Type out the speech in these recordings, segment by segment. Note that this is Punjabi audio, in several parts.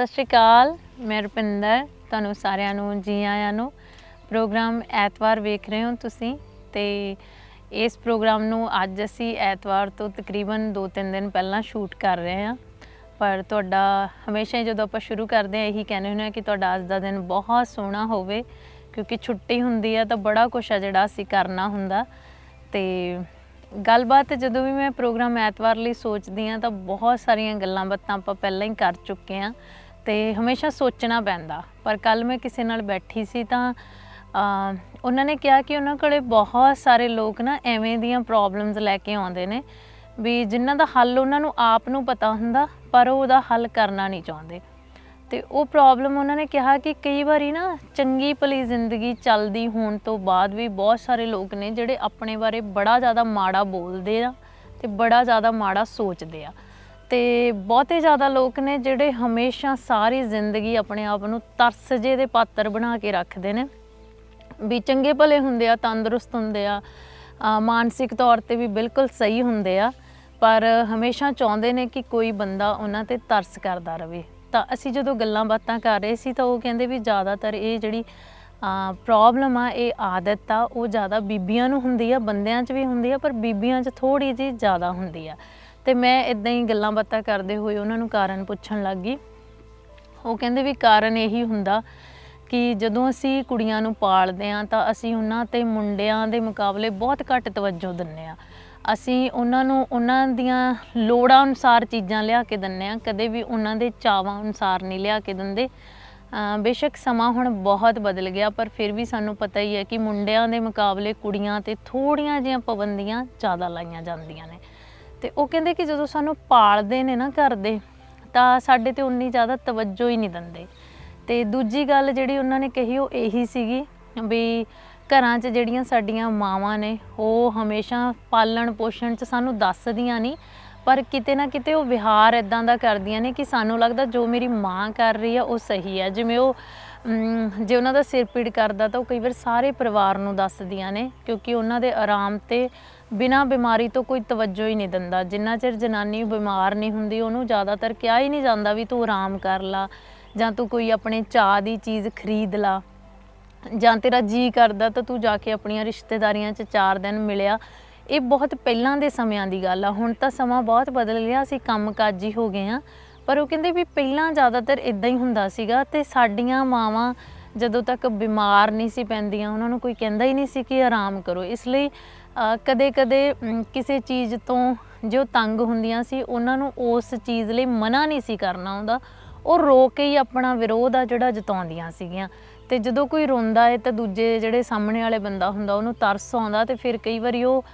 ਸਤਿ ਸ਼੍ਰੀ ਅਕਾਲ, ਮੈਂ ਰੁਪਿੰਦਰ, ਤੁਹਾਨੂੰ ਸਾਰਿਆਂ ਨੂੰ, ਜੀ ਆਇਆਂ ਨੂੰ ਪ੍ਰੋਗਰਾਮ ਐਤਵਾਰ ਵੇਖ ਰਹੇ ਹੋ ਤੁਸੀਂ ਤੇ ਇਸ ਪ੍ਰੋਗਰਾਮ ਨੂੰ ਅੱਜ ਅਸੀਂ ਐਤਵਾਰ ਤੋਂ ਤਕਰੀਬਨ 2-3 ਦਿਨ ਪਹਿਲਾਂ ਸ਼ੂਟ ਕਰ ਰਹੇ ਹਾਂ। ਪਰ ਤੁਹਾਡਾ ਹਮੇਸ਼ਾ ਹੀ ਜਦੋਂ ਆਪਾਂ ਸ਼ੁਰੂ ਕਰਦੇ ਹਾਂ, ਇਹੀ ਕਹਿੰਦੇ ਹੁੰਦੇ ਆ ਕਿ ਤੁਹਾਡਾ ਅੱਜ ਦਾ ਦਿਨ ਬਹੁਤ ਸੋਹਣਾ ਹੋਵੇ, ਕਿਉਂਕਿ ਛੁੱਟੀ ਹੁੰਦੀ ਆ ਤਾਂ ਬੜਾ ਕੁਛ ਆ ਜਿਹੜਾ ਅਸੀਂ ਕਰਨਾ ਹੁੰਦਾ। ਤੇ ਗੱਲਬਾਤ ਜਦੋਂ ਵੀ ਮੈਂ ਪ੍ਰੋਗਰਾਮ ਐਤਵਾਰ ਲਈ ਸੋਚਦੀ ਆ ਤਾਂ ਬਹੁਤ ਸਾਰੀਆਂ ਗੱਲਾਂ ਬਾਤਾਂ ਆਪਾਂ ਪਹਿਲਾਂ ਹੀ ਕਰ ਚੁੱਕੇ ਆ ਤੇ ਹਮੇਸ਼ਾ ਸੋਚਣਾ ਪੈਂਦਾ। ਪਰ ਕੱਲ ਮੈਂ ਕਿਸੇ ਨਾਲ ਬੈਠੀ ਸੀ ਤਾਂ ਉਹਨਾਂ ਨੇ ਕਿਹਾ ਕਿ ਉਹਨਾਂ ਕੋਲੇ ਬਹੁਤ ਸਾਰੇ ਲੋਕ ਨਾ ਐਵੇਂ ਦੀਆਂ ਪ੍ਰੋਬਲਮਸ ਲੈ ਕੇ ਆਉਂਦੇ ਨੇ ਵੀ ਜਿਨ੍ਹਾਂ ਦਾ ਹੱਲ ਉਹਨਾਂ ਨੂੰ ਆਪ ਨੂੰ ਪਤਾ ਹੁੰਦਾ, ਪਰ ਉਹ ਉਹਦਾ ਹੱਲ ਕਰਨਾ ਨਹੀਂ ਚਾਹੁੰਦੇ। ਤੇ ਉਹ ਪ੍ਰੋਬਲਮ ਉਹਨਾਂ ਨੇ ਕਿਹਾ ਕਿ ਕਈ ਵਾਰੀ ਨਾ ਚੰਗੀ ਭਲੀ ਜ਼ਿੰਦਗੀ ਚੱਲਦੀ ਹੋਣ ਤੋਂ ਬਾਅਦ ਵੀ ਬਹੁਤ ਸਾਰੇ ਲੋਕ ਨੇ ਜਿਹੜੇ ਆਪਣੇ ਬਾਰੇ ਬੜਾ ਜ਼ਿਆਦਾ ਮਾੜਾ ਬੋਲਦੇ ਆ ਤੇ ਬੜਾ ਜ਼ਿਆਦਾ ਮਾੜਾ ਸੋਚਦੇ ਆ। ਤੇ ਬਹੁਤੇ ਜ਼ਿਆਦਾ ਲੋਕ ਨੇ ਜਿਹੜੇ ਹਮੇਸ਼ਾ ਸਾਰੀ ਜ਼ਿੰਦਗੀ ਆਪਣੇ ਆਪ ਨੂੰ ਤਰਸ ਜੇ ਦੇ ਪਾਤਰ ਬਣਾ ਕੇ ਰੱਖਦੇ ਨੇ। ਵੀ ਚੰਗੇ ਭਲੇ ਹੁੰਦੇ ਆ, ਤੰਦਰੁਸਤ ਹੁੰਦੇ ਆ ਮਾਨਸਿਕ ਤੌਰ ਤੇ ਵੀ ਬਿਲਕੁਲ ਸਹੀ ਹੁੰਦੇ ਆ, ਪਰ ਹਮੇਸ਼ਾ ਚਾਹੁੰਦੇ ਨੇ ਕਿ ਕੋਈ ਬੰਦਾ ਉਹਨਾਂ ਤੇ ਤਰਸ ਕਰਦਾ ਰਵੇ। ਤਾਂ ਅਸੀਂ ਜਦੋਂ ਗੱਲਾਂ ਬਾਤਾਂ ਕਰ ਰਹੇ ਸੀ ਤਾਂ ਉਹ ਕਹਿੰਦੇ ਵੀ ਜ਼ਿਆਦਾਤਰ ਇਹ ਜਿਹੜੀ ਪ੍ਰੋਬਲਮ ਆ, ਇਹ ਆਦਤ ਆ, ਉਹ ਜ਼ਿਆਦਾ ਬੀਬੀਆਂ ਨੂੰ ਹੁੰਦੀ ਆ, ਬੰਦਿਆਂ 'ਚ ਵੀ ਹੁੰਦੀ ਆ, ਪਰ ਬੀਬੀਆਂ 'ਚ ਥੋੜੀ ਜਿਹੀ ਜ਼ਿਆਦਾ ਹੁੰਦੀ ਆ। ਤੇ ਮੈਂ ਇਦਾਂ ਹੀ ਗੱਲਾਂ ਬਾਤਾਂ ਕਰਦੇ ਹੋਏ ਉਹਨਾਂ ਨੂੰ ਕਾਰਨ ਪੁੱਛਣ ਲੱਗ ਗਈ। ਉਹ ਕਹਿੰਦੇ ਵੀ ਕਾਰਨ ਇਹੀ ਹੁੰਦਾ ਕਿ ਜਦੋਂ ਅਸੀਂ ਕੁੜੀਆਂ ਨੂੰ ਪਾਲਦੇ ਆ ਤਾਂ ਅਸੀਂ ਉਹਨਾਂ ਤੇ ਮੁੰਡਿਆਂ ਦੇ ਮੁਕਾਬਲੇ ਬਹੁਤ ਘੱਟ ਤਵੱਜੋ ਦਿੰਨੇ ਆ ਅਸੀਂ ਉਹਨਾਂ ਨੂੰ ਉਹਨਾਂ ਦੀਆਂ ਲੋੜਾਂ ਅਨੁਸਾਰ ਚੀਜ਼ਾਂ ਲਿਆ ਕੇ ਦਿੰਨੇ ਆ ਕਦੇ ਵੀ ਉਹਨਾਂ ਦੇ ਚਾਵਾਂ ਅਨੁਸਾਰ ਨਹੀਂ ਲਿਆ ਕੇ ਦਿੰਦੇ। ਬੇਸ਼ੱਕ ਸਮਾਂ ਹੁਣ ਬਹੁਤ ਬਦਲ ਗਿਆ, ਪਰ ਫਿਰ ਵੀ ਸਾਨੂੰ ਪਤਾ ਹੀ ਹੈ ਕਿ ਮੁੰਡਿਆਂ ਦੇ ਮੁਕਾਬਲੇ ਕੁੜੀਆਂ ਤੇ ਥੋੜੀਆਂ ਜਿਹੀਆਂ ਪਾਬੰਦੀਆਂ ਜ਼ਿਆਦਾ ਲਾਈਆਂ ਜਾਂਦੀਆਂ ਨੇ। ਤੇ ਉਹ ਕਹਿੰਦੇ ਕਿ ਜਦੋਂ ਸਾਨੂੰ ਪਾਲਦੇ ਨੇ ਨਾ ਘਰ ਦੇ, ਤਾਂ ਸਾਡੇ ਤੇ ਉਨੀ ਜ਼ਿਆਦਾ ਤਵੱਜੋ ਹੀ ਨਹੀਂ ਦਿੰਦੇ। ਤੇ ਦੂਜੀ ਗੱਲ ਜਿਹੜੀ ਉਹਨਾਂ ਨੇ ਕਹੀ ਉਹ ਇਹੀ ਸੀਗੀ ਵੀ ਘਰਾਂ 'ਚ ਜਿਹੜੀਆਂ ਸਾਡੀਆਂ ਮਾਵਾਂ ਨੇ, ਉਹ ਹਮੇਸ਼ਾ ਪਾਲਣ ਪੋਸ਼ਣ 'ਚ ਸਾਨੂੰ ਦੱਸਦੀਆਂ ਨਹੀਂ, ਪਰ ਕਿਤੇ ਨਾ ਕਿਤੇ ਉਹ ਵਿਹਾਰ ਇਦਾਂ ਦਾ ਕਰਦੀਆਂ ਨੇ ਕਿ ਸਾਨੂੰ ਲੱਗਦਾ ਜੋ ਮੇਰੀ ਮਾਂ ਕਰ ਰਹੀ ਆ, ਉਹ ਸਹੀ ਆ। ਜਿਵੇਂ ਉਹ ਜੇ ਉਹਨਾਂ ਦਾ ਸਿਰ ਪੀੜ ਕਰਦਾ ਤਾਂ ਉਹ ਕਈ ਵਾਰ ਸਾਰੇ ਪਰਿਵਾਰ ਨੂੰ ਦੱਸਦੀਆਂ ਨੇ, ਕਿਉਂਕਿ ਉਹਨਾਂ ਦੇ ਆਰਾਮ ਤੇ ਬਿਨਾਂ ਬਿਮਾਰੀ ਤੋਂ ਕੋਈ ਤਵੱਜੋ ਹੀ ਨਹੀਂ ਦਿੰਦਾ। ਜਿੰਨਾ ਚਿਰ ਜਨਾਨੀ ਬਿਮਾਰ ਨਹੀਂ ਹੁੰਦੀ, ਉਹਨੂੰ ਜ਼ਿਆਦਾਤਰ ਕਿਹਾ ਹੀ ਨਹੀਂ ਜਾਂਦਾ ਵੀ ਤੂੰ ਆਰਾਮ ਕਰ ਲਾ ਜਾਂ ਤੂੰ ਕੋਈ ਆਪਣੇ ਚਾਹ ਦੀ ਚੀਜ਼ ਖਰੀਦ ਲਾ ਜਾਂ ਤੇਰਾ ਜੀ ਕਰਦਾ ਤਾਂ ਤੂੰ ਜਾ ਕੇ ਆਪਣੀਆਂ ਰਿਸ਼ਤੇਦਾਰੀਆਂ 'ਚ ਚਾਰ ਦਿਨ ਮਿਲਿਆ। ਇਹ ਬਹੁਤ ਪਹਿਲਾਂ ਦੇ ਸਮਿਆਂ ਦੀ ਗੱਲ ਆ। ਹੁਣ ਤਾਂ ਸਮਾਂ ਬਹੁਤ ਬਦਲ ਗਿਆ। ਅਸੀਂ ਕੰਮਕਾਜੀ ਹੋ ਗਏ ਆ ਪਰ ਉਹ ਕਹਿੰਦੇ ਵੀ ਪਹਿਲਾਂ ਜ਼ਿਆਦਾਤਰ ਇਦਾਂ ਹੀ ਹੁੰਦਾ ਸੀਗਾ ਤੇ ਸਾਡੀਆਂ ਮਾਵਾਂ ਜਦੋਂ ਤੱਕ ਬਿਮਾਰ ਨਹੀਂ ਸੀ ਪੈਂਦੀਆਂ, ਉਹਨਾਂ ਨੂੰ ਕੋਈ ਕਹਿੰਦਾ ਹੀ ਨਹੀਂ ਸੀ ਕਿ ਆਰਾਮ ਕਰੋ। ਇਸ ਲਈ ਕਦੇ-ਕਦੇ ਕਿਸੇ ਚੀਜ਼ ਤੋਂ ਜੋ ਤੰਗ ਹੁੰਦੀਆਂ ਸੀ, ਉਹਨਾਂ ਨੂੰ ਉਸ ਚੀਜ਼ ਲਈ ਮਨਾ ਨਹੀਂ ਸੀ ਕਰਨਾ ਆਉਂਦਾ। ਉਹ ਰੋ ਕੇ ਹੀ ਆਪਣਾ ਵਿਰੋਧ ਆ ਜਿਹੜਾ ਜਤਾਉਂਦੀਆਂ ਸੀਗੀਆਂ। ਤੇ ਜਦੋਂ ਕੋਈ ਰੋਂਦਾ ਹੈ ਤਾਂ ਦੂਜੇ ਜਿਹੜੇ ਸਾਹਮਣੇ ਵਾਲੇ ਬੰਦਾ ਹੁੰਦਾ, ਉਹਨੂੰ ਤਰਸ ਆਉਂਦਾ ਤੇ ਫਿਰ ਕਈ ਵਾਰੀ ਉਹ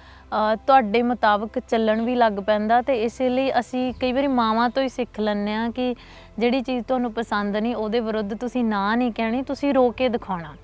ਤੁਹਾਡੇ ਮੁਤਾਬਕ ਚੱਲਣ ਵੀ ਲੱਗ ਪੈਂਦਾ ਤੇ ਇਸੇ ਲਈ ਅਸੀਂ ਕਈ ਵਾਰੀ ਮਾਵਾਂ ਤੋਂ ਹੀ ਸਿੱਖ ਲੈਂਦੇ ਆ ਕਿ ਜਿਹੜੀ ਚੀਜ਼ ਤੁਹਾਨੂੰ ਪਸੰਦ ਨਹੀਂ, ਉਹਦੇ ਵਿਰੁੱਧ ਤੁਸੀਂ ਨਾ ਨਹੀਂ ਕਹਿਣੀ, ਤੁਸੀਂ ਰੋ ਕੇ ਦਿਖਾਉਣਾ।